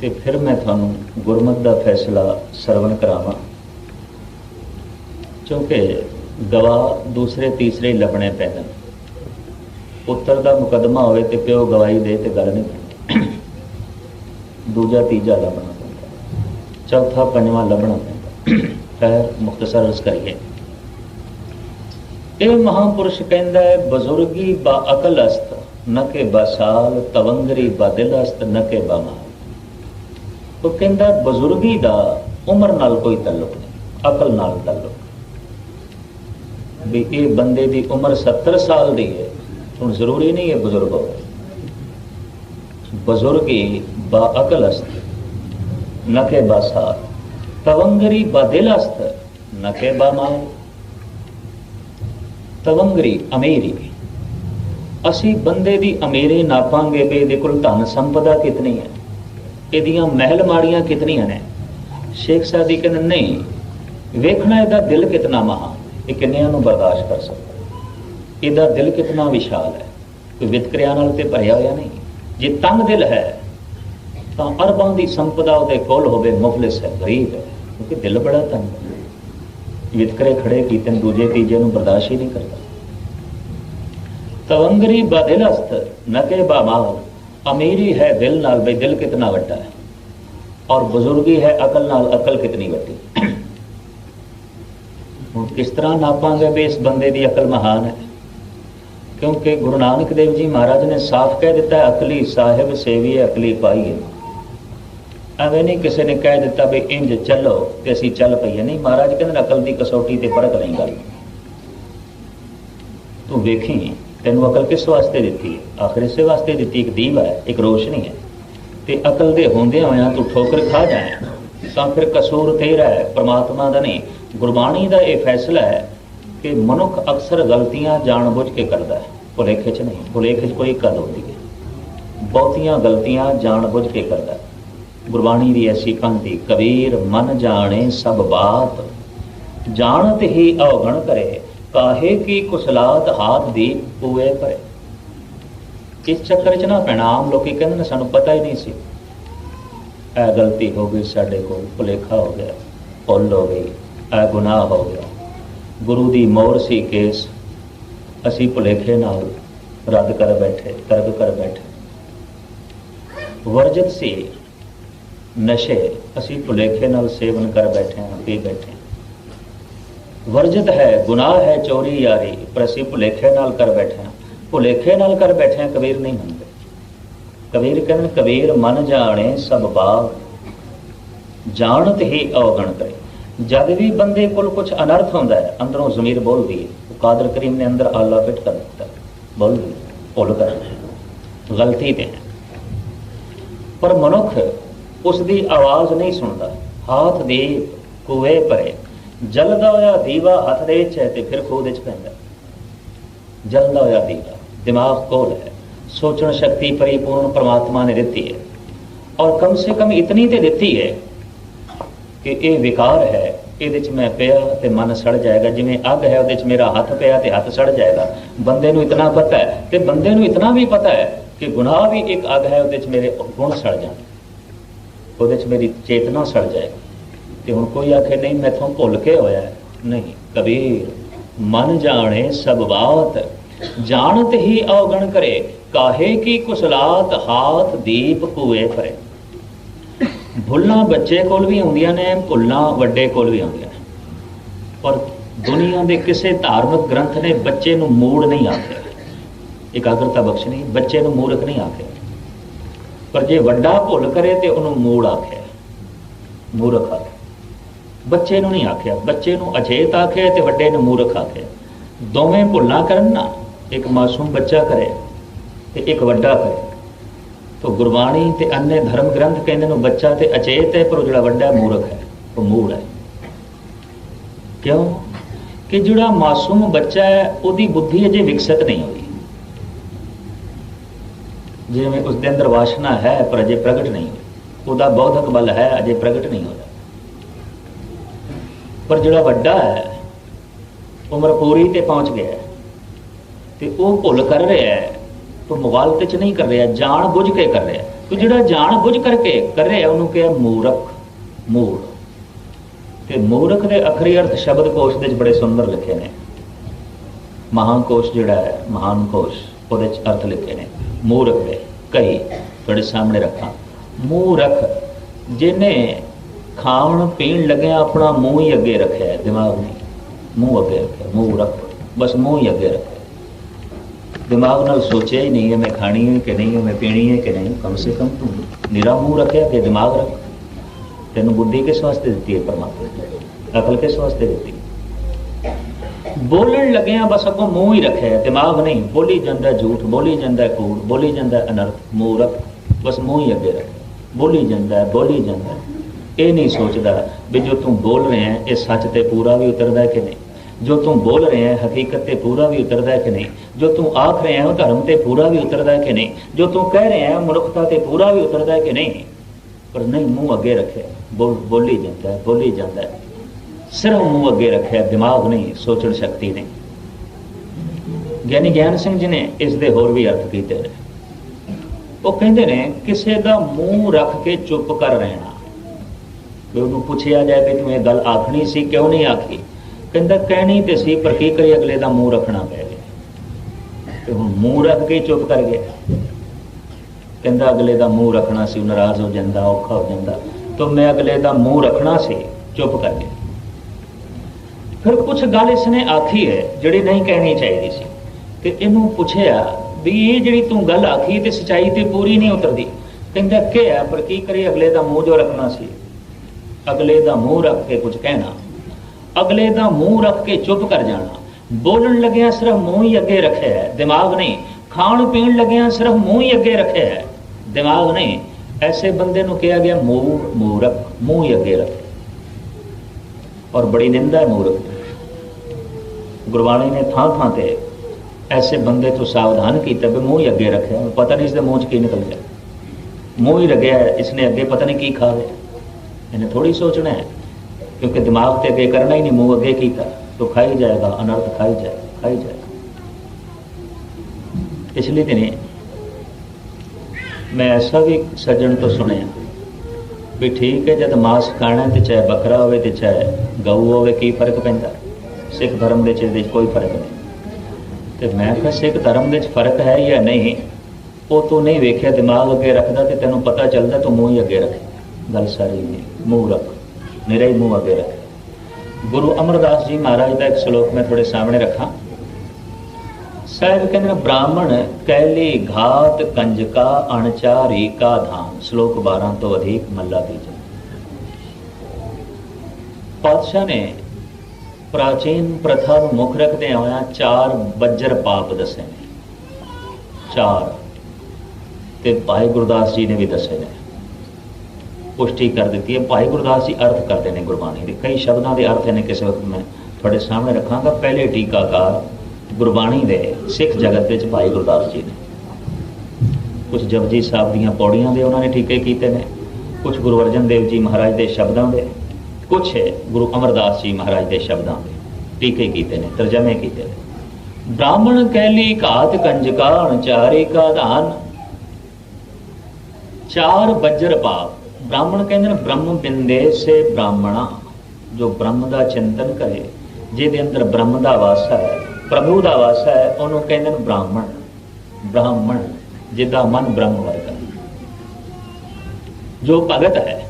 ਤੇ ਫਿਰ ਮੈਂ ਤੁਹਾਨੂੰ ਗੁਰਮਤ ਦਾ ਫੈਸਲਾ ਸਰਵਣ ਕਰਾਵਾਂ। ਕਿਉਂਕਿ ਗਵਾ ਦੂਸਰੇ ਤੀਸਰੇ ਲੱਭਣੇ ਪੈਂਦੇ ਨੇ। ਪੁੱਤਰ ਦਾ ਮੁਕੱਦਮਾ ਹੋਵੇ ਤੇ ਪਿਓ ਗਵਾਹੀ ਦੇ ਤੇ ਗੱਲ ਨਹੀਂ ਬਣਦੀ ਦੂਜਾ ਤੀਜਾ ਲੱਭਣਾ ਪੈਂਦਾ। ਚੌਥਾ, ਪੰਜਵਾਂ ਲੱਭਣਾ ਪੈਂਦਾ। ਖੈਰ ਮੁਖਤਸਰ ਅਰਜ਼ ਕਰੀਏ। ਇਹ ਮਹਾਪੁਰਸ਼ ਕਹਿੰਦਾ ਹੈ, ਬਜ਼ੁਰਗੀ ਬਾ ਅਕਲ ਅਸਤ, ਨ ਕੇ ਬਸਾਲ ਤਵੰਗਰੀ ਬਾ ਦਿਲ ਅਸਤ, ਨ ਕੇ ਬਾ ਮਾਲ। ਉਹ ਕਹਿੰਦਾ, ਬਜ਼ੁਰਗੀ ਦਾ ਉਮਰ ਨਾਲ ਕੋਈ ਤਾਲੁਕ ਨਹੀਂ, ਅਕਲ ਨਾਲ ਤਾਲੁਕ। ਵੀ ਇਹ ਬੰਦੇ ਦੀ ਉਮਰ 70 ਸਾਲ ਦੀ ਹੈ, ਹੁਣ ਜ਼ਰੂਰੀ ਨਹੀਂ ਹੈ ਬਜ਼ੁਰਗ ਹੋਵੇ। ਬਜ਼ੁਰਗੀ ਬਾ ਅਕਲ ਅਸਤ, ਨ ਕੇ ਬਸਾਲ ਤਵੰਗਰੀ ਬਾ ਦਿਲ ਅਸਤ, ਨ ਕੇ ਬਾ ਤਵੰਗਰੀ ਅਮੀਰੀ। ਅਸੀਂ ਬੰਦੇ ਦੀ ਅਮੀਰੀ ਨਾਪਾਂਗੇ ਵੀ ਇਹਦੇ ਕੋਲ ਧਨ ਸੰਪਦਾ ਕਿਤਨੀ ਹੈ? ਇਹਦੀਆਂ ਮਹਿਲ ਮਾੜੀਆਂ ਕਿਤਨੀਆਂ ਨੇ? ਸ਼ੇਖ ਸਾਦੀ ਕਹਿੰਦੇ, ਨਹੀਂ, ਵੇਖਣਾ ਇਹਦਾ ਦਿਲ ਕਿਤਨਾ ਮਹਾ, ਇਹ ਕਿੰਨਿਆਂ ਨੂੰ ਬਰਦਾਸ਼ਤ ਕਰ ਸਕਦਾ? ਇਹਦਾ ਦਿਲ ਕਿਤਨਾ ਵਿਸ਼ਾਲ ਹੈ? ਕੋਈ ਵਿਤਕਰਿਆਂ ਨਾਲ ਤੇ ਭਰਿਆ ਹੋਇਆ ਨਹੀਂ? ਜੇ ਤੰਗ ਦਿਲ ਹੈ, ਤਾਂ ਅਰਬਾਂ ਦੀ ਸੰਪਦਾ ਉਹਦੇ ਕੋਲ ਹੋਵੇ, ਮੁਫਲਿਸ ਹੈ, ਗਰੀਬ ਹੈ, ਕਿਉਂਕਿ ਦਿਲ ਬੜਾ ਤੰਗ ਹੈ। ਵਿਤਕਰੇ ਖੜੇ ਕੀਤੇ ਨੇ, ਦੂਜੇ ਤੀਜੇ ਨੂੰ ਬਰਦਾਸ਼ਤ ਹੀ ਨਹੀਂ ਕਰਦਾ। ਤਵੰਗਰੀ ਬਦਲਸਤ ਨਕੇ ਬਾਮਾਲ ਅਮੀਰੀ ਹੈ ਦਿਲ ਨਾਲ, ਬਈ ਦਿਲ ਕਿਤਨਾ ਵੱਡਾ ਹੈ, ਔਰ ਬਜ਼ੁਰਗੀ ਹੈ ਅਕਲ ਨਾਲ, ਅਕਲ ਕਿਤਨੀ ਵੱਡੀ ਹੁਣ ਕਿਸ ਤਰ੍ਹਾਂ ਨਾਪਾਂਗੇ ਵੀ ਇਸ ਬੰਦੇ ਦੀ ਅਕਲ ਮਹਾਨ ਹੈ? ਕਿਉਂਕਿ ਗੁਰੂ ਨਾਨਕ ਦੇਵ ਜੀ ਮਹਾਰਾਜ ਨੇ ਸਾਫ਼ ਕਹਿ ਦਿੱਤਾ, ਅਕਲੀ ਸਾਹਿਬ ਸੇਵੀਏ, ਅਕਲੀ ਪਾਈਏ। ਐਵੇਂ ਨਹੀਂ ਕਿਸੇ ਨੇ ਕਹਿ ਦਿੱਤਾ ਵੀ ਇੰਜ ਚੱਲੋ ਤੇ ਅਸੀਂ ਚੱਲ ਪਈਏ। ਨਹੀਂ, ਮਹਾਰਾਜ ਕਹਿੰਦੇ ਅਕਲ ਦੀ ਕਸੌਟੀ ਤੇ ਪਰਖ ਨਹੀਂ ਗੱਲ। ਤੂੰ ਵੇਖੀ, ਤੈਨੂੰ ਅਕਲ ਕਿਸ ਵਾਸਤੇ ਦਿੱਤੀ? ਹੈ ਆਖਰ ਇਸੇ ਵਾਸਤੇ ਦਿੱਤੀ, ਇੱਕ ਦੀਵਾ ਹੈ, ਇੱਕ ਰੋਸ਼ਨੀ ਹੈ। ਤੇ ਅਕਲ ਦੇ ਹੁੰਦਿਆਂ ਹੋਇਆਂ ਤੂੰ ਠੋਕਰ ਖਾ ਜਾਏ। ਤਾਂ ਫਿਰ ਕਸੂਰ ਤੇਰਾ ਹੈ, ਪ੍ਰਮਾਤਮਾ ਦਾ ਨਹੀਂ। ਗੁਰਬਾਣੀ ਦਾ ਇਹ ਫੈਸਲਾ ਹੈ ਕਿ ਮਨੁੱਖ ਅਕਸਰ ਗਲਤੀਆਂ ਜਾਣਬੁੱਝ ਕੇ ਕਰਦਾ ਹੈ। ਭੁਲੇਖੇ 'ਚ ਨਹੀਂ, ਭੁਲੇਖੇ 'ਚ ਕੋਈ ਕਦ ਹੁੰਦੀ ਹੈ। ਬਹੁਤੀਆਂ ਗਲਤੀਆਂ ਜਾਣਬੁੱਝ ਕੇ ਕਰਦਾ ਹੈ। ਗੁਰਬਾਣੀ ਦੀ ਐਸੀ ਕੰਤੀ ਕਬੀਰ ਮਨ ਜਾਣੇ ਸਭ ਬਾਤ। ਜਾਣਤ ਹੀ ਅਵਗਣ ਕਰੇ, ਕਾਹੇ ਕੀ ਕੁਸਲਾਤ ਹਾਥ ਦੀ ਪੂਏ ਪਰੇ ਇਸ ਚੱਕਰ 'ਚ ਨਾ ਪੈਣਾਮ ਲੋਕੀ ਕਹਿੰਦੇ ਨੇ, ਸਾਨੂੰ ਪਤਾ ਹੀ ਨਹੀਂ ਸੀ। ਇਹ ਗਲਤੀ ਹੋ ਗਈ ਸਾਡੇ ਕੋਲ, ਭੁਲੇਖਾ ਹੋ ਗਿਆ, ਭੁੱਲ ਹੋ ਗਈ, ਇਹ ਗੁਨਾਹ ਹੋ ਗਿਆ। ਗੁਰੂ ਦੀ ਮੌਰ ਸੀ ਕੇਸ, ਅਸੀਂ ਭੁਲੇਖੇ ਨਾਲ ਰੱਦ ਕਰ ਬੈਠੇ ਤਰਕ ਕਰ ਬੈਠੇ। ਵਰਜਿਤ ਸੀ, ਨਸ਼ੇ, ਅਸੀਂ ਭੁਲੇਖੇ ਨਾਲ ਸੇਵਨ ਕਰ ਬੈਠੇ ਹਾਂ, ਪੀ ਬੈਠੇ ਹਾਂ। ਵਰਜਿਤ ਹੈ, ਗੁਨਾਹ ਹੈ, ਚੋਰੀ ਯਾਰੀ, ਪਰ ਅਸੀਂ ਭੁਲੇਖੇ ਨਾਲ ਕਰ ਬੈਠੇ ਹਾਂ। ਭੁਲੇਖੇ ਨਾਲ ਕਰ ਬੈਠੇ ਹਾਂ, ਕਬੀਰ ਨਹੀਂ ਮੰਨਦੇ ਕਬੀਰ ਕਹਿੰਦੇ ਕਬੀਰ ਮਨ ਜਾਣੇ ਸਭ ਬਾਗ, ਜਾਣਤ ਹੀ ਅਵਗਣ ਕਰੇ। ਜਦ ਵੀ ਬੰਦੇ ਕੋਲ ਕੁਝ ਅਨਰਥ ਹੁੰਦਾ ਹੈ, ਅੰਦਰੋਂ ਜ਼ਮੀਰ ਬੋਲਦੀ ਹੈ ਉਹ ਕਾਦਰ ਕਰੀਮ ਨੇ ਅੰਦਰ ਆਲਾ ਫਿੱਟ ਕਰ ਦਿੱਤਾ। ਬੋਲਦੀ ਭੁੱਲ ਕਰ ਗਲਤੀ ਤੇ ਹੈ। ਪਰ ਮਨੁੱਖ ਉਸ ਦੀ ਆਵਾਜ਼ ਨਹੀਂ ਸੁਣਦਾ। ਹਾਥ ਦੇ ਕੂਏ ਪਰੇ ਜਲਦਾ ਹੋਇਆ ਦੀਵਾ ਹੱਥ ਦੇ ਵਿੱਚ ਹੈ ਤੇ ਫਿਰ ਖੂਹ ਦੇ ਵਿੱਚ ਪੈਂਦਾ। ਜਲਦਾ ਹੋਇਆ ਦੀਵਾ ਦਿਮਾਗ ਕੋਲ ਹੈ। ਸੋਚਣ ਸ਼ਕਤੀ ਪਰਿਪੂਰਨ ਪ੍ਰਮਾਤਮਾ ਨੇ ਦਿੱਤੀ ਹੈ। ਔਰ ਕਮ ਸੇ ਕਮ ਇਤਨੀ ਤੇ ਦਿੱਤੀ ਹੈ ਕਿ ਇਹ ਵਿਕਾਰ ਹੈ, ਇਹਦੇ ਚ ਮੈਂ ਪਿਆ ਤੇ ਮਨ ਸੜ ਜਾਏਗਾ। ਜਿਵੇਂ ਅੱਗ ਹੈ, ਉਹਦੇ ਚ ਮੇਰਾ ਹੱਥ ਪਿਆ ਤੇ ਹੱਥ ਸੜ ਜਾਏਗਾ। ਬੰਦੇ ਨੂੰ ਇਤਨਾ ਪਤਾ ਹੈ ਤੇ ਬੰਦੇ ਨੂੰ ਇਤਨਾ ਵੀ ਪਤਾ ਹੈ ਕਿ ਗੁਨਾਹ ਵੀ ਇੱਕ ਅੱਗ ਹੈ, ਉਹਦੇ 'ਚ ਮੇਰੇ ਗੁਣ ਸੜ ਜਾਣ। ਉਹਦੇ 'ਚ ਮੇਰੀ ਚੇਤਨਾ ਸੜ ਜਾਏਗੀ ਤੇ ਹੁਣ ਕੋਈ ਆਖੇ, ਨਹੀਂ, ਮੈਥੋਂ ਭੁੱਲ ਕੇ ਹੋਇਆ ਨਹੀਂ, ਕਬੀਰ, ਮਨ ਜਾਣੇ ਸਭ ਬਾਤ, ਜਾਣਤ ਹੀ ਔਗਣ ਕਰੇ। ਕਾਹੇ ਕੀ ਕੁਸਲਾਤ ਹਾਥ ਦੀਪ ਕੂਏ ਪਰੇ ਭੁੱਲਾਂ ਬੱਚੇ ਕੋਲ ਵੀ ਆਉਂਦੀਆਂ ਨੇ, ਭੁੱਲਾਂ ਵੱਡੇ ਕੋਲ ਵੀ ਆਉਂਦੀਆਂ ਨੇ। ਪਰ ਦੁਨੀਆ ਦੇ ਕਿਸੇ ਧਾਰਮਿਕ ਗ੍ਰੰਥ ਨੇ ਬੱਚੇ ਨੂੰ ਮੂੜ ਨਹੀਂ ਆਖਿਆ। ਇਕਾਗਰਤਾ ਬਖਸ਼ਣੀ, ਬੱਚੇ ਨੂੰ ਮੂਰਖ ਨਹੀਂ ਆਖਿਆ। ਪਰ ਜੇ ਵੱਡਾ ਭੁੱਲ ਕਰੇ ਤੇ ਉਹਨੂੰ ਮੂੜ ਆਖਿਆ। ਮੂਰਖ ਆਖਿਆ। ਬੱਚੇ ਨੂੰ ਨਹੀਂ ਆਖਿਆ। ਬੱਚੇ ਨੂੰ ਅਚੇਤ ਆਖਿਆ ਤੇ ਵੱਡੇ ਨੂੰ ਮੂਰਖ ਆਖਿਆ। ਦੋਵੇਂ ਭੁੱਲਾਂ ਕਰਨ ਨਾ, ਇੱਕ ਮਾਸੂਮ ਬੱਚਾ ਕਰੇ ਤੇ ਇੱਕ ਵੱਡਾ ਕਰੇ। ਤੋ ਗੁਰਬਾਣੀ ਤੇ ਅੰਨੇ ਧਰਮ ਗ੍ਰੰਥ ਕਹਿੰਦੇ ਨੂੰ ਬੱਚਾ ਤੇ ਅਚੇਤ ਹੈ ਪਰ ਉਹ ਜਿਹੜਾ ਵੱਡਾ ਮੂਰਖ ਹੈ ਉਹ ਮੂੜ ਹੈ। ਕਿਉਂ? ਕਿ ਜਿਹੜਾ ਮਾਸੂਮ ਬੱਚਾ ਹੈ ਉਹਦੀ ਬੁੱਧੀ ਅਜੇ ਵਿਕਸਿਤ ਨਹੀਂ ਹੋਈ। ਜਿਵੇਂ ਉਸ ਦੇ ਅੰਦਰ ਵਾਸ਼ਨਾ ਹੈ ਪਰ ਅਜੇ ਪ੍ਰਗਟ ਨਹੀਂ ਹੋਈ। ਉਹਦਾ ਬੌਧਿਕ ਬਲ ਹੈ ਅਜੇ ਪ੍ਰਗਟ ਨਹੀਂ ਹੋਇਆ। ਪਰ ਜਿਹੜਾ ਵੱਡਾ ਹੈ ਉਮਰ ਪੂਰੀ ਤੇ ਪਹੁੰਚ ਗਿਆ ਹੈ, ਤੇ ਉਹ ਭੁੱਲ ਕਰ ਰਿਹਾ ਹੈ ਤੋ ਮੁਗਾਲਤੇ ਚ ਨਹੀਂ ਕਰ ਰਿਹਾ, ਜਾਣ ਬੁੱਝ ਕੇ ਕਰ ਰਿਹਾ। ਤੋ ਜਿਹੜਾ ਜਾਣ ਬੁੱਝ ਕਰਕੇ ਕਰ ਰਿਹਾ, ਉਹਨੂੰ ਕਿਹਾ ਮੂਰਖ, ਮੂੜ। ਤੇ ਮੂਰਖ ਦੇ ਅਖਰੀ ਅਰਥ ਸ਼ਬਦ ਕੋਸ਼ ਦੇ ਵਿੱਚ ਬੜੇ ਸੁੰਦਰ ਲਿਖੇ ਨੇ। ਮਹਾਨ ਕੋਸ਼ ਜਿਹੜਾ ਹੈ, ਮਹਾਨ ਕੋਸ਼, ਉਹਦੇ ਚ ਅਰਥ ਲਿਖੇ ਨੇ। ਮੂਰਖ ਦੇ ਕਈ ਤੁਹਾਡੇ ਸਾਹਮਣੇ ਰੱਖਾਂ। ਮੂਰਖ, ਜਿਹਨੇ ਖਾਣ ਪੀਣ ਲੱਗਿਆ ਆਪਣਾ ਮੂੰਹ ਹੀ ਅੱਗੇ ਰੱਖਿਆ, ਦਿਮਾਗ ਨਹੀਂ। ਮੂੰਹ ਅੱਗੇ ਰੱਖਿਆ ਮੂੰਹ ਰੱਖ ਬਸ ਮੂੰਹ ਹੀ ਅੱਗੇ ਰੱਖਿਆ। ਦਿਮਾਗ ਨਾਲ ਸੋਚਿਆ ਹੀ ਨਹੀਂ ਹੈ, ਮੈਂ ਖਾਣੀ ਹੈ ਕਿ ਨਹੀਂ ਹੈ, ਮੈਂ ਪੀਣੀ ਹੈ ਕਿ ਨਹੀਂ, ਕਮ ਸੇ ਕਮ ਤੂੰ ਨਿਰਾ ਮੂੰਹ ਰੱਖਿਆ ਕਿ ਦਿਮਾਗ ਰੱਖ। ਤੈਨੂੰ ਬੁੱਧੀ ਕਿਸ ਵਾਸਤੇ ਦਿੱਤੀ ਹੈ? ਪਰਮਾਤਮਾ ਨੇ। ਅਕਲ ਕਿਸ ਵਾਸਤੇ ਦਿੱਤੀ? ਬੋਲਣ ਲੱਗਿਆ ਬਸ ਅੱਗੋਂ ਮੂੰਹ ਹੀ ਰੱਖਿਆ, ਦਿਮਾਗ ਨਹੀਂ। ਬੋਲੀ ਜਾਂਦਾ ਝੂਠ, ਬੋਲੀ ਜਾਂਦਾ ਕੂੜ, ਬੋਲੀ ਜਾਂਦਾ ਅਨਰਥ, ਮੂੰਹ ਰੱਖ। ਬਸ ਮੂੰਹ ਹੀ ਅੱਗੇ ਰੱਖ। ਬੋਲੀ ਜਾਂਦਾ ਬੋਲੀ ਜਾਂਦਾ। ਇਹ ਨਹੀਂ ਸੋਚਦਾ ਵੀ ਜੋ ਤੂੰ ਬੋਲ ਰਿਹਾ ਹੈ ਇਹ ਸੱਚ ਤੇ ਪੂਰਾ ਵੀ ਉਤਰਦਾ ਕਿ ਨਹੀਂ। ਜੋ ਤੂੰ ਬੋਲ ਰਿਹਾ ਹੈ, ਹਕੀਕਤ ਤੇ ਪੂਰਾ ਵੀ ਉਤਰਦਾ ਹੈ ਕਿ ਨਹੀਂ? ਜੋ ਤੂੰ ਆਖ ਰਿਹਾ ਹੈ, ਉਹ ਧਰਮ ਤੇ ਪੂਰਾ ਵੀ ਉਤਰਦਾ ਹੈ ਕਿ ਨਹੀਂ? ਜੋ ਤੂੰ ਕਹਿ ਰਿਹਾ ਹੈ, ਮਨੁੱਖਤਾ ਤੇ ਪੂਰਾ ਵੀ ਉਤਰਦਾ ਹੈ ਕਿ ਨਹੀਂ? ਪਰ ਨਹੀਂ, ਮੂੰਹ ਅੱਗੇ ਰੱਖਿਆ। ਬੋਲ, ਬੋਲੀ ਜਾਂਦਾ ਹੈ, ਬੋਲੀ ਜਾਂਦਾ ਹੈ। ਸਿਰਫ ਮੂੰਹ ਅੱਗੇ ਰੱਖਿਆ, ਦਿਮਾਗ ਨਹੀਂ, ਸੋਚਣ ਸ਼ਕਤੀ ਨਹੀਂ। ਗਿਆਨੀ ਗਿਆਨ ਸਿੰਘ ਜੀ ਨੇ ਇਸ ਦੇ ਹੋਰ ਵੀ ਅਰਥ ਕੀਤੇ ਨੇ। ਉਹ ਕਹਿੰਦੇ ਨੇ, ਕਿਸੇ ਦਾ ਮੂੰਹ ਰੱਖ ਕੇ ਚੁੱਪ ਕਰ ਰਹਿਣਾ। ਵੀ ਉਹਨੂੰ ਪੁੱਛਿਆ ਜਾਏ ਕਿ ਤੂੰ ਇਹ ਗੱਲ ਆਖਣੀ ਸੀ, ਕਿਉਂ ਨਹੀਂ ਆਖੀ? ਕਹਿੰਦਾ ਕਹਿਣੀ ਤੇ ਸੀ, ਪਰ ਕੀ ਕਰੀ ਅਗਲੇ ਦਾ ਮੂੰਹ ਰੱਖਣਾ ਪੈ ਗਿਆ। ਤੇ ਹੁਣ ਮੂੰਹ ਰੱਖ ਕੇ ਚੁੱਪ ਕਰ ਗਿਆ। ਕਹਿੰਦਾ ਅਗਲੇ ਦਾ ਮੂੰਹ ਰੱਖਣਾ ਸੀ, ਉਹ ਨਾਰਾਜ਼ ਹੋ ਜਾਂਦਾ, ਔਖਾ ਹੋ ਜਾਂਦਾ। ਤਾਂ ਮੈਂ ਅਗਲੇ ਦਾ ਮੂੰਹ ਰੱਖਣਾ ਸੀ, ਚੁੱਪ ਕਰ ਗਿਆ। ਫਿਰ ਕੁਝ ਗੱਲ ਇਸਨੇ ਆਖੀ ਹੈ, ਜਿਹੜੀ ਨਹੀਂ ਕਹਿਣੀ ਚਾਹੀਦੀ ਸੀ। ਤੇ ਇਹਨੂੰ ਪੁੱਛਿਆ ਵੀ ਇਹ ਜਿਹੜੀ ਤੂੰ ਗੱਲ ਆਖੀ ਤੇ ਸਚਾਈ ਤੇ ਪੂਰੀ ਨਹੀਂ ਉਤਰਦੀ। ਕਹਿੰਦਾ ਕਿ ਹੈ ਪਰ ਕੀ ਕਰੇ ਅਗਲੇ ਦਾ ਮੂੰਹ ਜੋ ਰੱਖਣਾ ਸੀ। ਅਗਲੇ ਦਾ ਮੂੰਹ ਰੱਖ ਕੇ ਕੁਝ ਕਹਿਣਾ। ਅਗਲੇ ਦਾ ਮੂੰਹ ਰੱਖ ਕੇ ਚੁੱਪ ਕਰ ਜਾਣਾ। ਬੋਲਣ ਲੱਗਿਆ ਸਿਰਫ ਮੂੰਹ ਹੀ ਅੱਗੇ ਰੱਖਿਆ ਹੈ। ਦਿਮਾਗ ਨਹੀਂ, ਖਾਣ ਪੀਣ ਲੱਗਿਆ ਸਿਰਫ ਮੂੰਹ ਹੀ ਅੱਗੇ ਰੱਖਿਆ ਹੈ। ਦਿਮਾਗ ਨਹੀਂ, ਐਸੇ ਬੰਦੇ ਨੂੰ ਕਿਹਾ ਗਿਆ ਮੂੰਹ ਮੂਰਖ, ਮੂੰਹ ਹੀ ਅੱਗੇ ਰੱਖ। ਔਰ ਬੜੀ ਨਿੰਦਾ ਹੈ ਮੂਰਖ। ਗੁਰਬਾਣੀ ਨੇ ਥਾਂ ਥਾਂ ਤੇ ਐਸੇ ਬੰਦੇ ਤੋਂ ਸਾਵਧਾਨ ਕੀਤਾ ਵੀ ਮੂੰਹ ਹੀ ਅੱਗੇ ਰੱਖਿਆ ਪਤਾ ਨਹੀਂ ਇਸਦੇ ਮੂੰਹ 'ਚ ਕੀ ਨਿਕਲ ਗਿਆ। ਮੂੰਹ ਹੀ ਲੱਗਿਆ ਇਸਨੇ ਅੱਗੇ ਪਤਾ ਨਹੀਂ ਕੀ ਖਾ ਲਿਆ। ਇਹਨੇ ਥੋੜੀ ਸੋਚਣਾ ਹੈ। ਕਿਉਂਕਿ ਦਿਮਾਗ ਤੇ ਅੱਗੇ ਕਰਨਾ ਹੀ ਨਹੀਂ, ਮੂੰਹ ਅੱਗੇ ਕੀਤਾ तो ਖਾਈ ਜਾਏਗਾ, ਅਨਰਥ ਖਾਈ ਜਾਏਗਾ ਖਾਈ ਜਾਏਗਾ ਪਿਛਲੇ ਲਈ ਮੈਂ ਐਸਾ ਵੀ ਸੱਜਣ ਤੋਂ ਸੁਣਿਆ ਵੀ ਠੀਕ ਹੈ, ਜਦ ਮਾਸ ਖਾਣਾ ਹੈ ਤੇ ਚਾਹੇ ਬੱਕਰਾ ਹੋਵੇ ਤੇ ਚਾਹੇ ਗਊ ਹੋਵੇ, ਕੀ ਫ਼ਰਕ ਪੈਂਦਾ? ਸਿੱਖ ਧਰਮ ਦੇ ਚ ਇਹਦੇ 'ਚ ਕੋਈ ਫ਼ਰਕ ਨਹੀਂ। ਤੇ ਮੈਂ ਕਿਹਾ, ਸਿੱਖ ਧਰਮ ਦੇ ਵਿੱਚ ਫ਼ਰਕ ਹੈ ਜਾਂ ਨਹੀਂ? ਉਹ ਤੂੰ ਨਹੀਂ ਵੇਖਿਆ, ਦਿਮਾਗ ਅੱਗੇ ਰੱਖਦਾ ਤੇ ਤੈਨੂੰ ਪਤਾ ਚੱਲਦਾ, ਤੂੰ ਮੂੰਹ ਹੀ ਅੱਗੇ ਰੱਖ ਗੱਲ ਸਾਰੀ ਨਹੀਂ, ਮੂੰਹ ਰੱਖ। ਮੇਰਾ ਹੀ ਮੂੰਹ ਅੱਗੇ ਰੱਖ। ਗੁਰੂ ਅਮਰਦਾਸ ਜੀ ਮਹਾਰਾਜ ਦਾ ਇੱਕ ਸ਼ਲੋਕ ਮੈਂ ਤੁਹਾਡੇ ਸਾਹਮਣੇ ਰੱਖਾਂ। ਸਾਹਿਬ ਕਹਿੰਦੇ ਨੇ, ਬ੍ਰਾਹਮਣ ਕਹਿਲੀ ਘਾਤ ਕੰਜਕਾ ਅਣਚਾਰੀ ਕਾ ਧਾਮ। ਸ਼ਲੋਕ 12 ਤੋਂ ਅਧਿਕ ਮੱਲਾ ਬੀਜ। ਪਾਤਸ਼ਾਹ ਨੇ ਪ੍ਰਾਚੀਨ ਪ੍ਰਥਾ ਨੂੰ ਮੁੱਖ ਰੱਖਦੇ ਹੋਇਆ ਚਾਰ ਬੱਜਰ ਪਾਪ ਦੱਸੇ ਨੇ। ਚਾਰ। ਤੇ ਭਾਈ ਗੁਰਦਾਸ ਜੀ ਨੇ ਵੀ ਦੱਸੇ ਨੇ। ਪੁਸ਼ਟੀ ਕਰ ਦਿੱਤੀ ਹੈ। ਭਾਈ ਗੁਰਦਾਸ ਜੀ ਅਰਥ ਕਰਦੇ ਨੇ ਗੁਰਬਾਣੀ ਦੇ। ਕਈ ਸ਼ਬਦਾਂ ਦੇ ਅਰਥ ਨੇ ਕਿਸੇ ਵਕਤ ਮੈਂ ਤੁਹਾਡੇ ਸਾਹਮਣੇ ਰੱਖਾਂਗਾ। ਪਹਿਲੇ ਟੀਕਾਕਾਰ ਗੁਰਬਾਣੀ ਦੇ ਸਿੱਖ ਜਗਤ ਵਿੱਚ ਭਾਈ ਗੁਰਦਾਸ ਜੀ ਨੇ। ਕੁਝ ਜਪਜੀ ਸਾਹਿਬ ਦੀਆਂ ਪੌੜੀਆਂ ਦੇ ਉਹਨਾਂ ਨੇ ਟੀਕੇ ਕੀਤੇ ਨੇ। ਕੁਝ ਗੁਰੂ ਅਰਜਨ ਦੇਵ ਜੀ ਮਹਾਰਾਜ ਦੇ ਸ਼ਬਦਾਂ ਦੇ। ਕੁਝ ਗੁਰੂ ਅਮਰਦਾਸ ਜੀ ਮਹਾਰਾਜ ਦੇ ਸ਼ਬਦਾਂ ਦੇ ਟੀਕੇ ਕੀਤੇ ਨੇ, ਤਰਜਮੇ ਕੀਤੇ ਨੇ। ਬ੍ਰਾਹਮਣ ਕਹਿ ਲਈ ਘਾਤ ਕੰਜਕਾ ਅਣਚਾਰੇ ਕਾ ਧਾਨ। ਚਾਰ ਬੱਜਰ ਪਾਪ। ਬ੍ਰਾਹਮਣ ਕਹਿੰਦੇ ਨੇ ਬ੍ਰਹਮ ਬਿੰਦੇ ਸੇ ਬ੍ਰਾਹਮਣਾ ਜੋ ਬ੍ਰਹਮ ਦਾ ਚਿੰਤਨ ਕਰੇ ਜਿਹਦੇ ਅੰਦਰ ਬ੍ਰਹਮ ਦਾ ਵਾਸਾ ਹੈ ਪ੍ਰਭੂ ਦਾ ਵਾਸਾ ਹੈ ਉਹਨੂੰ ਕਹਿੰਦੇ ਨੇ ਬ੍ਰਾਹਮਣ ਬ੍ਰਾਹਮਣ ਜਿਹਦਾ ਮਨ ਬ੍ਰਹਮ ਵਰਗਾ ਜੋ ਭਗਤ ਹੈ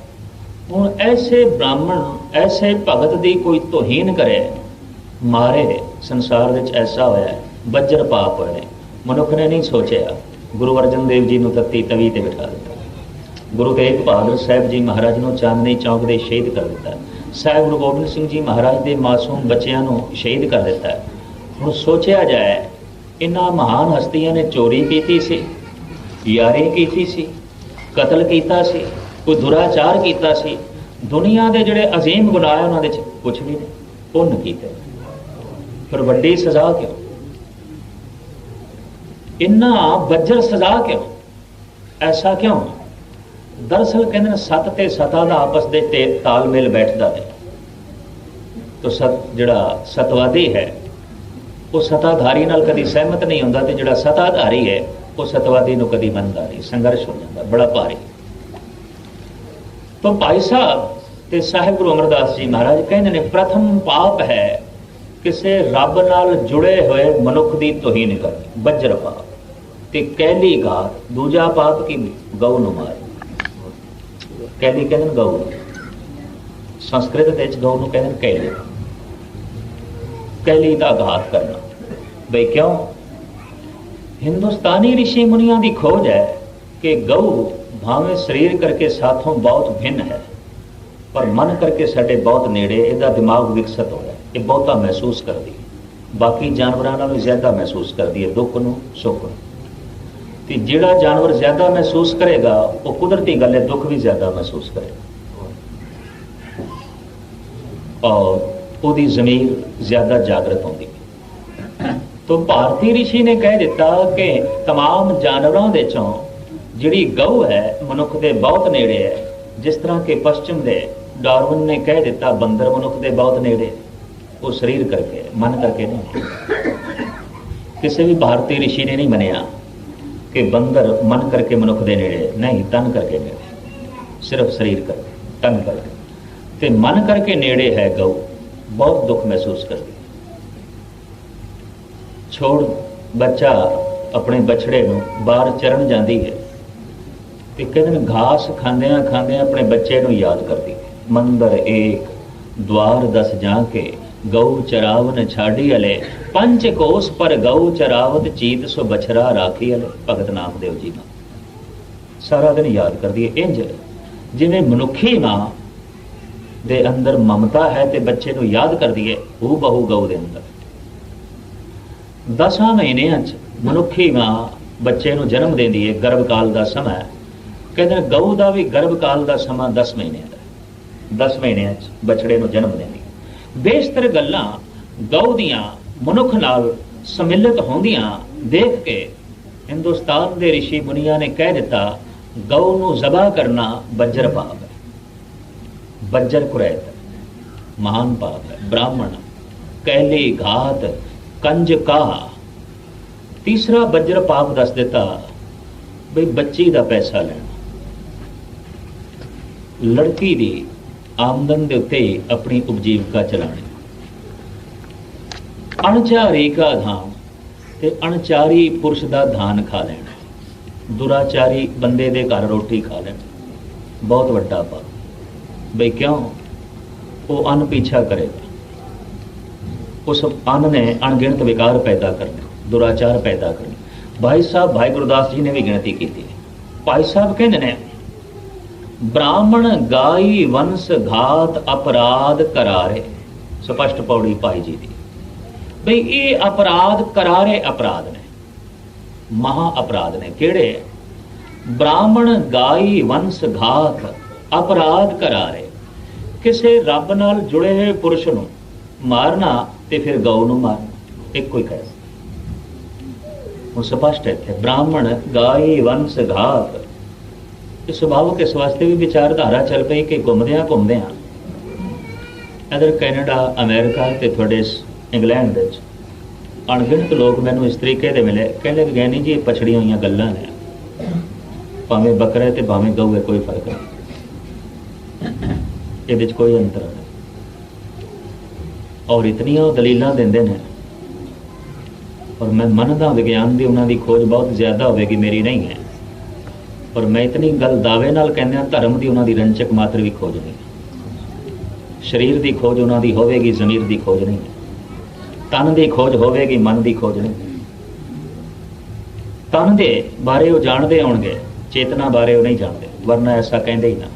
ਹੁਣ ਐਸੇ ਬ੍ਰਾਹਮਣ ਐਸੇ ਭਗਤ ਦੀ ਕੋਈ ਤੋਹੀਨ ਕਰੇ ਮਾਰੇ ਸੰਸਾਰ ਵਿੱਚ ਐਸਾ ਹੋਇਆ ਹੈ, ਬੱਜਰ ਪਾਪ ਹੋਏ ਮਨੁੱਖ ਨੇ ਨਹੀਂ ਸੋਚਿਆ ਗੁਰੂ ਅਰਜਨ ਦੇਵ ਜੀ ਨੂੰ ਤੱਤੀ ਤਵੀ ਤੇ ਬਿਠਾ ਦਿੱਤਾ। ਗੁਰੂ ਤੇਗ ਬਹਾਦਰ ਸਾਹਿਬ ਜੀ ਮਹਾਰਾਜ ਨੂੰ ਚਾਂਦਨੀ ਚੌਕ ਦੇ ਸ਼ਹੀਦ ਕਰ ਦਿੱਤਾ ਸਾਹਿਬ ਗੁਰੂ ਗੋਬਿੰਦ ਸਿੰਘ ਜੀ ਮਹਾਰਾਜ ਦੇ ਮਾਸੂਮ ਬੱਚਿਆਂ ਨੂੰ ਸ਼ਹੀਦ ਕਰ ਦਿੱਤਾ ਹੁਣ ਸੋਚਿਆ ਜਾਏ, ਇਨ੍ਹਾਂ ਮਹਾਨ ਹਸਤੀਆਂ ਨੇ ਚੋਰੀ ਕੀਤੀ ਸੀ, ਯਾਰੀ ਕੀਤੀ ਸੀ, ਕਤਲ ਕੀਤਾ ਸੀ, ਕੋਈ ਦੁਰਾਚਾਰ ਕੀਤਾ ਸੀ, ਦੁਨੀਆ ਦੇ ਜਿਹੜੇ ਅਜ਼ੀਮ ਗੁਨਾਹ ਉਹਨਾਂ ਦੇ ਚ ਕੁਝ ਵੀ ਨਹੀਂ ਪੁੰਨ ਕੀਤੇ। ਪਰ ਵੱਡੀ ਸਜ਼ਾ ਕਿਉਂ? ਇੰਨਾ ਬੱਜਰ ਸਜ਼ਾ ਕਿਉਂ? ਐਸਾ ਕਿਉਂ? ਦਰਅਸਲ ਕਹਿੰਦੇ ਨੇ, ਸਤ ਤੇ ਸਤਾ ਦਾ ਆਪਸ ਦੇ ਤੇ ਤਾਲਮੇਲ ਬੈਠਦਾ ਹੈ। ਤੋ ਸਤ, ਜਿਹੜਾ ਸਤਵਾਦੀ ਹੈ, ਉਹ ਸਤਾਧਾਰੀ ਨਾਲ ਕਦੀ ਸਹਿਮਤ ਨਹੀਂ ਹੁੰਦਾ ਤੇ ਜਿਹੜਾ ਸਤਾਧਾਰੀ ਹੈ, ਉਹ ਸਤਵਾਦੀ ਨੂੰ ਕਦੀ ਮੰਨਦਾ ਨਹੀਂ। ਸੰਘਰਸ਼ ਹੋ ਜਾਂਦਾ, ਬੜਾ ਭਾਰੀ। ਤੋ ਭਾਈ ਸਾਹਿਬ ਤੇ ਸਾਹਿਬ ਗੁਰੂ ਅਮਰਦਾਸ ਜੀ ਮਹਾਰਾਜ ਕਹਿੰਦੇ ਨੇ, ਪ੍ਰਥਮ ਪਾਪ ਹੈ ਕਿਸੇ ਰੱਬ ਨਾਲ ਜੁੜੇ ਹੋਏ ਮਨੁੱਖ ਦੀ ਤੋਹੀਨ ਕਰਨੀ ਬੱਜਰ ਪਾਪ ਤੇ ਕਹਿਲੀ ਗਾਤ ਦੂਜਾ ਪਾਪ ਕੀ ਗਊ ਨੂੰ ਮਾਰ ਕਹਿਲੀ ਕਹਿੰਦੇ ਨੇ ਗਊ। ਨੂੰ। ਸੰਸਕ੍ਰਿਤ ਵਿੱਚ ਗਊ ਨੂੰ ਕਹਿੰਦੇ ਨੇ ਕੈਲੀ। ਕਹਿਲੀ ਦਾ ਘਾਤ ਕਰਨਾ। ਬਈ ਕਿਉਂ? ਹਿੰਦੁਸਤਾਨੀ ਰਿਸ਼ੀ ਮੁਨੀਆਂ ਦੀ ਖੋਜ ਹੈ ਕਿ ਗਊ ਭਾਵੇਂ ਸਰੀਰ ਕਰਕੇ ਸਾਥੋਂ ਬਹੁਤ ਭਿੰਨ ਹੈ, ਪਰ ਮਨ ਕਰਕੇ ਸਾਡੇ ਬਹੁਤ ਨੇੜੇ, ਇਹਦਾ ਦਿਮਾਗ ਵਿਕਸਿਤ ਹੋਇਆ। ਇਹ ਬਹੁਤਾ ਮਹਿਸੂਸ ਕਰਦੀ ਹੈ। ਬਾਕੀ ਜਾਨਵਰਾਂ ਨਾਲੋਂ ਜ਼ਿਆਦਾ ਮਹਿਸੂਸ ਕਰਦੀ ਹੈ, ਦੁੱਖ ਨੂੰ, ਸੁੱਖ ਨੂੰ। ਤੇ ਜਿਹੜਾ ਜਾਨਵਰ ਜ਼ਿਆਦਾ ਮਹਿਸੂਸ ਕਰੇਗਾ ਉਹ ਕੁਦਰਤੀ ਗੱਲ ਹੈ ਦੁੱਖ ਵੀ ਜ਼ਿਆਦਾ ਮਹਿਸੂਸ ਕਰੇਗਾ ਔਰ ਉਹਦੀ ਜ਼ਮੀਰ ਜ਼ਿਆਦਾ ਜਾਗਰਤ ਹੁੰਦੀ ਹੈ ਤੋ ਭਾਰਤੀ ਰਿਸ਼ੀ ਨੇ ਕਹਿ ਦਿੱਤਾ ਕਿ तमाम ਜਾਨਵਰਾਂ ਦੇ ਚੋਂ ਜਿਹੜੀ ਗਊ ਹੈ ਮਨੁੱਖ ਦੇ ਬਹੁਤ ਨੇੜੇ ਹੈ ਜਿਸ ਤਰ੍ਹਾਂ ਕਿ ਪਸ਼ਚਿਮ ਦੇ ਡਾਰਵਨ ਨੇ ਕਹਿ ਦਿੱਤਾ ਬੰਦਰ ਮਨੁੱਖ ਦੇ ਬਹੁਤ ਨੇੜੇ ਉਹ ਸਰੀਰ ਕਰਕੇ ਮਨ ਕਰਕੇ ਨਹੀਂ ਕਿਸੇ ਵੀ ਭਾਰਤੀ ਰਿਸ਼ੀ ਨੇ ਨਹੀਂ ਮੰਨਿਆ ਕਿ ਬੰਦਰ ਮਨ ਕਰਕੇ ਮਨੁੱਖ ਦੇ ਨੇੜੇ, ਨਹੀਂ, ਤਨ ਕਰਕੇ ਨੇੜੇ। ਸਿਰਫ ਸਰੀਰ ਕਰਕੇ, ਤਨ ਕਰਕੇ। ਤੇ ਮਨ ਕਰਕੇ ਨੇੜੇ ਹੈ ਗਊ, ਬਹੁਤ ਦੁੱਖ ਮਹਿਸੂਸ ਕਰਦੀ। ਛੋੜ ਬੱਚਾ ਆਪਣੇ ਬਛੜੇ ਨੂੰ ਬਾਹਰ ਚਰਨ ਜਾਂਦੀ ਹੈ ਤੇ ਕਹਿੰਦੇ ਨੇ ਘਾਸ ਖਾਂਦਿਆਂ ਖਾਂਦਿਆਂ ਆਪਣੇ ਬੱਚੇ ਨੂੰ ਯਾਦ ਕਰਦੀ ਹੈ। ਮੰਦਰ ਏਕ ਦਵਾਰ ਦਸ ਜਾ ਕੇ ਗਊ ਚਰਾਵਨ ਛਾੜੀ ਅਲੇ। ਪੰਜ ਕੋਸ ਪਰ ਗਊ ਚਰਾਵਤ ਚੀਤ ਸੋ ਬਛਰਾ ਰਾਖੀ ਅਲੇ। ਭਗਤ ਨਾਮਦੇਵ ਜੀ ਦਾ। ਸਾਰਾ ਦਿਨ ਯਾਦ ਕਰਦੀ ਹੈ ਇੰਜ ਜਿਵੇਂ ਮਨੁੱਖੀ ਮਾਂ ਦੇ ਅੰਦਰ ਮਮਤਾ ਹੈ ਤੇ ਬੱਚੇ ਨੂੰ ਯਾਦ ਕਰਦੀ ਹੈ ਉਹ ਬਹੂ ਗਊ ਦੇ ਅੰਦਰ। ਦਸਾਂ ਮਹੀਨਿਆਂ 'ਚ ਮਨੁੱਖੀ ਮਾਂ ਬੱਚੇ ਨੂੰ ਜਨਮ ਦਿੰਦੀ ਹੈ ਗਰਭ ਕਾਲ ਦਾ ਸਮਾਂ ਕਹਿੰਦੇ ਗਊ ਦਾ ਵੀ ਗਰਭ ਕਾਲ ਦਾ ਸਮਾਂ 10 ਮਹੀਨਿਆਂ ਦਾ 10 ਮਹੀਨਿਆਂ 'ਚ ਬਛੜੇ ਨੂੰ ਜਨਮ ਦਿੰਦੀ ਬੇਸ਼ਤਰ ਗੱਲਾਂ ਗਊ ਦੀਆਂ ਮਨੁੱਖ ਨਾਲ ਸਮਿਲਿਤ ਹੁੰਦੀਆਂ ਦੇਖ ਕੇ ਹਿੰਦੁਸਤਾਨ ਦੇ ઋષਿ ਮੁਨੀਆਂ ਨੇ ਕਹਿ ਦਿੱਤਾ, ਗਊ ਨੂੰ ਜ਼ਬਾ ਕਰਨਾ ਬੱਜਰ ਪਾਪ ਹੈ। ਬੱਜਰ ਕੁਰੈਤ ਮਹਾਨ ਪਾਪ ਹੈ। ਬ੍ਰਾਹਮਣ, ਕਹਿਲੀ ਘਾਤ, ਕੰਜ ਕਾ ਤੀਸਰਾ ਬੱਜਰ ਪਾਪ ਦੱਸ ਦਿੱਤਾ, ਬਈ ਬੱਚੀ ਦਾ ਪੈਸਾ ਲੈਣਾ। ਲੜਕੀ ਦੀ ਆਮਦਨ ਦੇ ਉੱਤੇ ਆਪਣੀ ਉਪਜੀਵਕਾ ਚਲਾਉਣੀ। ਅਣਚਾਰੀ ਕਾ ਧਾਮ ਤੇ ਅਣਚਾਰੀ ਪੁਰਸ਼ ਦਾ ਧਾਨ ਖਾ ਲੈਣਾ। ਦੁਰਾਚਾਰੀ ਬੰਦੇ ਦੇ ਘਰ ਰੋਟੀ ਖਾ ਲੈਣਾ। ਬਹੁਤ ਵੱਡਾ ਪਾਪ। ਬਈ ਕਿਉਂ? ਉਹ ਅਨ ਪਿੱਛਾ ਕਰੇਗਾ। ਉਸ ਅਨ ਨੇ ਅਣਗਿਣਤ ਵਿਕਾਰ ਪੈਦਾ ਕਰਨੇ, ਦੁਰਾਚਾਰ ਪੈਦਾ ਕਰਨੇ। ਭਾਈ ਸਾਹਿਬ, ਭਾਈ ਗੁਰਦਾਸ ਜੀ ਨੇ ਵੀ ਗਿਣਤੀ ਕੀਤੀ। ਭਾਈ ਸਾਹਿਬ ਕਹਿੰਦੇ ਨੇ ਬ੍ਰਾਹਮਣ ਗਾਈ ਵੰਸ ਘਾਤ ਅਪਰਾਧ ਕਰਾਰੇ। ਸਪਸ਼ਟ ਪੌੜੀ ਭਾਈ ਜੀ ਦੀ। ਬਈ ਇਹ ਅਪਰਾਧ ਕਰਾਰੇ ਅਪਰਾਧ ਨੇ। ਮਹਾ ਅਪਰਾਧ ਨੇ। ਕਿਹੜੇ? ਬ੍ਰਾਹਮਣ ਗਾਈ ਵੰਸ ਘਾਤ ਅਪਰਾਧ ਕਰਾਰੇ। ਕਿਸੇ ਰੱਬ ਨਾਲ ਜੁੜੇ ਹੋਏ ਪੁਰਸ਼ ਨੂੰ ਮਾਰਨਾ ਤੇ ਫਿਰ ਗਊ ਨੂੰ ਮਾਰਨਾ। ਇੱਕੋ ਹੀ ਕਹਿ। ਉਹ ਸਪਸ਼ਟ ਹੈ ਇੱਥੇ, ਬ੍ਰਾਹਮਣ ਗਾਈ ਵੰਸ ਘਾਤ ਇਹ ਸੁਭਾਵਕ ਇਸ ਵਾਸਤੇ ਵੀ ਵਿਚਾਰਧਾਰਾ ਚੱਲ ਪਈ ਕਿ ਘੁੰਮਦਿਆਂ ਘੁੰਮਦਿਆਂ। ਇਧਰ ਕੈਨੇਡਾ, ਅਮਰੀਕਾ ਤੇ ਤੁਹਾਡੇ ਇੰਗਲੈਂਡ ਵਿੱਚ ਅਣਗਿਣਤ ਲੋਕ ਮੈਨੂੰ ਇਸ ਤਰੀਕੇ ਦੇ ਮਿਲੇ। ਕਹਿੰਦੇ ਵਿਗਿਆਨੀ ਜੀ, ਇਹ ਪਛੜੀਆਂ ਹੋਈਆਂ ਗੱਲਾਂ ਨੇ। ਭਾਵੇਂ ਬੱਕਰੇ ਹੈ ਤੇ ਭਾਵੇਂ ਗਊ ਹੈ ਕੋਈ ਫ਼ਰਕ ਨਹੀਂ। ਇਹਦੇ ਵਿੱਚ ਕੋਈ ਅੰਤਰ ਨਹੀਂ। ਔਰ ਇਤਨੀਆਂ ਉਹ ਦਲੀਲਾਂ ਦਿੰਦੇ ਨੇ। ਔਰ ਮੈਂ ਮੰਨਦਾ ਵਿਗਿਆਨ ਦੀ ਉਹਨਾਂ ਦੀ ਖੋਜ ਬਹੁਤ ਜ਼ਿਆਦਾ ਹੋਵੇਗੀ, ਮੇਰੀ ਨਹੀਂ ਹੈ। ਪਰ ਮੈਂ ਇਤਨੀ ਗੱਲ ਦਾਅਵੇ ਨਾਲ ਕਹਿੰਦਾ ਧਰਮ ਦੀ ਉਹਨਾਂ ਦੀ ਰੰਚਕ ਮਾਤਰ ਵੀ ਖੋਜ ਨਹੀਂ। ਸਰੀਰ ਦੀ ਖੋਜ ਉਹਨਾਂ ਦੀ ਹੋਵੇਗੀ, ਜ਼ਮੀਰ ਦੀ ਖੋਜ ਨਹੀਂ। ਤਨ ਦੀ ਖੋਜ ਹੋਵੇਗੀ, ਮਨ ਦੀ ਖੋਜ ਨਹੀਂ। ਤਨ ਦੇ ਬਾਰੇ ਉਹ ਜਾਣਦੇ ਹੋਣਗੇ, ਚੇਤਨਾ ਬਾਰੇ ਉਹ ਨਹੀਂ ਜਾਣਦੇ, ਵਰਨਾ ਐਸਾ ਕਹਿੰਦੇ ਹੀ ਨਾ।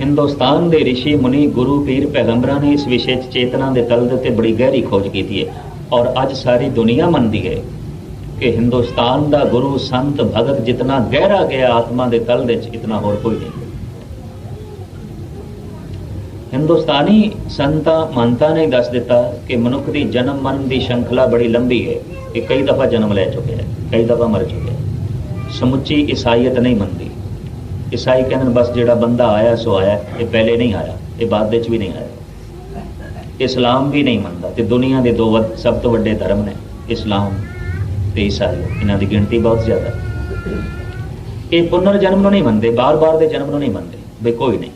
ਹਿੰਦੁਸਤਾਨ ਦੇ ઋષਿ ਮੁਨੀ ਗੁਰੂ ਪੀਰ ਪੈਗੰਬਰਾਂ ਨੇ ਇਸ ਵਿਸ਼ੇ 'ਚ ਚੇਤਨਾ ਦੇ ਤਲ ਦੇ ਉੱਤੇ ਬੜੀ ਗਹਿਰੀ ਖੋਜ ਕੀਤੀ ਹੈ ਔਰ ਅੱਜ ਸਾਰੀ ਦੁਨੀਆ ਮੰਨਦੀ ਹੈ ਕਿ ਹਿੰਦੁਸਤਾਨ ਦਾ ਗੁਰੂ ਸੰਤ ਭਗਤ ਜਿਤਨਾ ਗਹਿਰਾ ਗਿਆ ਆਤਮਾ ਦੇ ਤਲ ਵਿੱਚ, ਇਤਨਾ ਹੋਰ ਕੋਈ ਨਹੀਂ। ਹਿੰਦੁਸਤਾਨੀ ਸੰਤਾਂ ਮੰਤਾਂ ਨੇ ਦੱਸ ਦਿੱਤਾ ਕਿ ਮਨੁੱਖ ਦੀ ਜਨਮ ਮਰਨ ਦੀ ਸ਼ೃಂಖਲਾ ਬੜੀ ਲੰਬੀ ਹੈ ਇਹ ਕਈ ਦਫਾ ਜਨਮ ਲੈ ਚੁੱਕਿਆ ਹੈ, ਕਈ ਦਫਾ ਮਰ ਚੁੱਕਿਆ ਸਮੁੱਚੀ ਈਸਾਈਅਤ ਨਹੀਂ ਮੰਨਦੀ। ਈਸਾਈ ਕਹਿੰਦੇ ਨੇ, ਬਸ ਜਿਹੜਾ ਬੰਦਾ ਆਇਆ, ਸੋ ਆਇਆ ਇਹ ਪਹਿਲੇ ਨਹੀਂ ਆਇਆ, ਇਹ ਬਾਅਦ ਵਿੱਚ ਵੀ ਨਹੀਂ ਆਇਆ। ਇਸਲਾਮ ਵੀ ਨਹੀਂ ਮੰਨਦਾ ਤੇ ਦੁਨੀਆ ਦੇ ਦੋ ਵੱਧ- ਸਭ ਤੋਂ ਵੱਡੇ ਧਰਮ ਨੇ ਇਸਲਾਮ। ਤੇ ਈਸਾਈ ਇਹਨਾਂ ਦੀ ਗਿਣਤੀ ਬਹੁਤ ਜ਼ਿਆਦਾ। ਹੈ ਇਹ ਪੁਨਰ ਜਨਮ ਨੂੰ ਨਹੀਂ ਮੰਨਦੇ, ਬਾਰ-ਬਾਰ ਦੇ ਜਨਮ ਨੂੰ ਨਹੀਂ ਮੰਨਦੇ ਬਈ ਕੋਈ ਨਹੀਂ।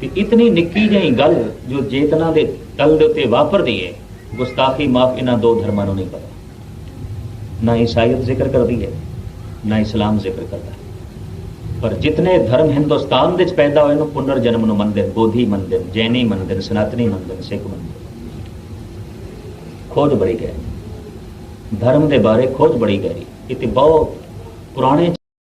ਤੇ ਇਤਨੀ ਨਿੱਕੀ ਜਿਹੀ ਗੱਲ ਜੋ ਚੇਤਨਾ ਦੇ ਤਲ ਦੇ ਉੱਤੇ ਵਾਪਰਦੀ ਹੈ, ਗੁਸਤਾਖੀ ਮਾਫ ਇਹਨਾਂ ਦੋ ਧਰਮਾਂ ਨੂੰ ਨਹੀਂ ਪਤਾ। ਨਾ ਈਸਾਈਅਤ ਜ਼ਿਕਰ ਕਰਦੀ ਹੈ, ਨਾ ਇਸਲਾਮ ਜ਼ਿਕਰ ਕਰਦਾ। ਪਰ ਜਿਤਨੇ ਧਰਮ ਹਿੰਦੁਸਤਾਨ ਦੇ ਵਿੱਚ ਪੈਦਾ ਹੋਏ ਨੂੰ ਪੁਨਰ ਜਨਮ ਨੂੰ ਮੰਨਦੇ ਨੇ, ਬੋਧੀ ਮੰਨਦੇ ਨੇ, ਜੈਨੀ ਮੰਨਦੇ ਨੇ, ਸਨਾਤਨੀ ਮੰਨਦੇ ਨੇ, ਸਿੱਖ ਮੰਨਦੇ ਖੋਜ ਬੜੀ ਗਹਿਰੀ। ਧਰਮ ਦੇ ਬਾਰੇ ਖੋਜ ਬੜੀ ਗਹਿਰੀ। ਇਹ ਤੇ ਬਹੁਤ ਪੁਰਾਣੇ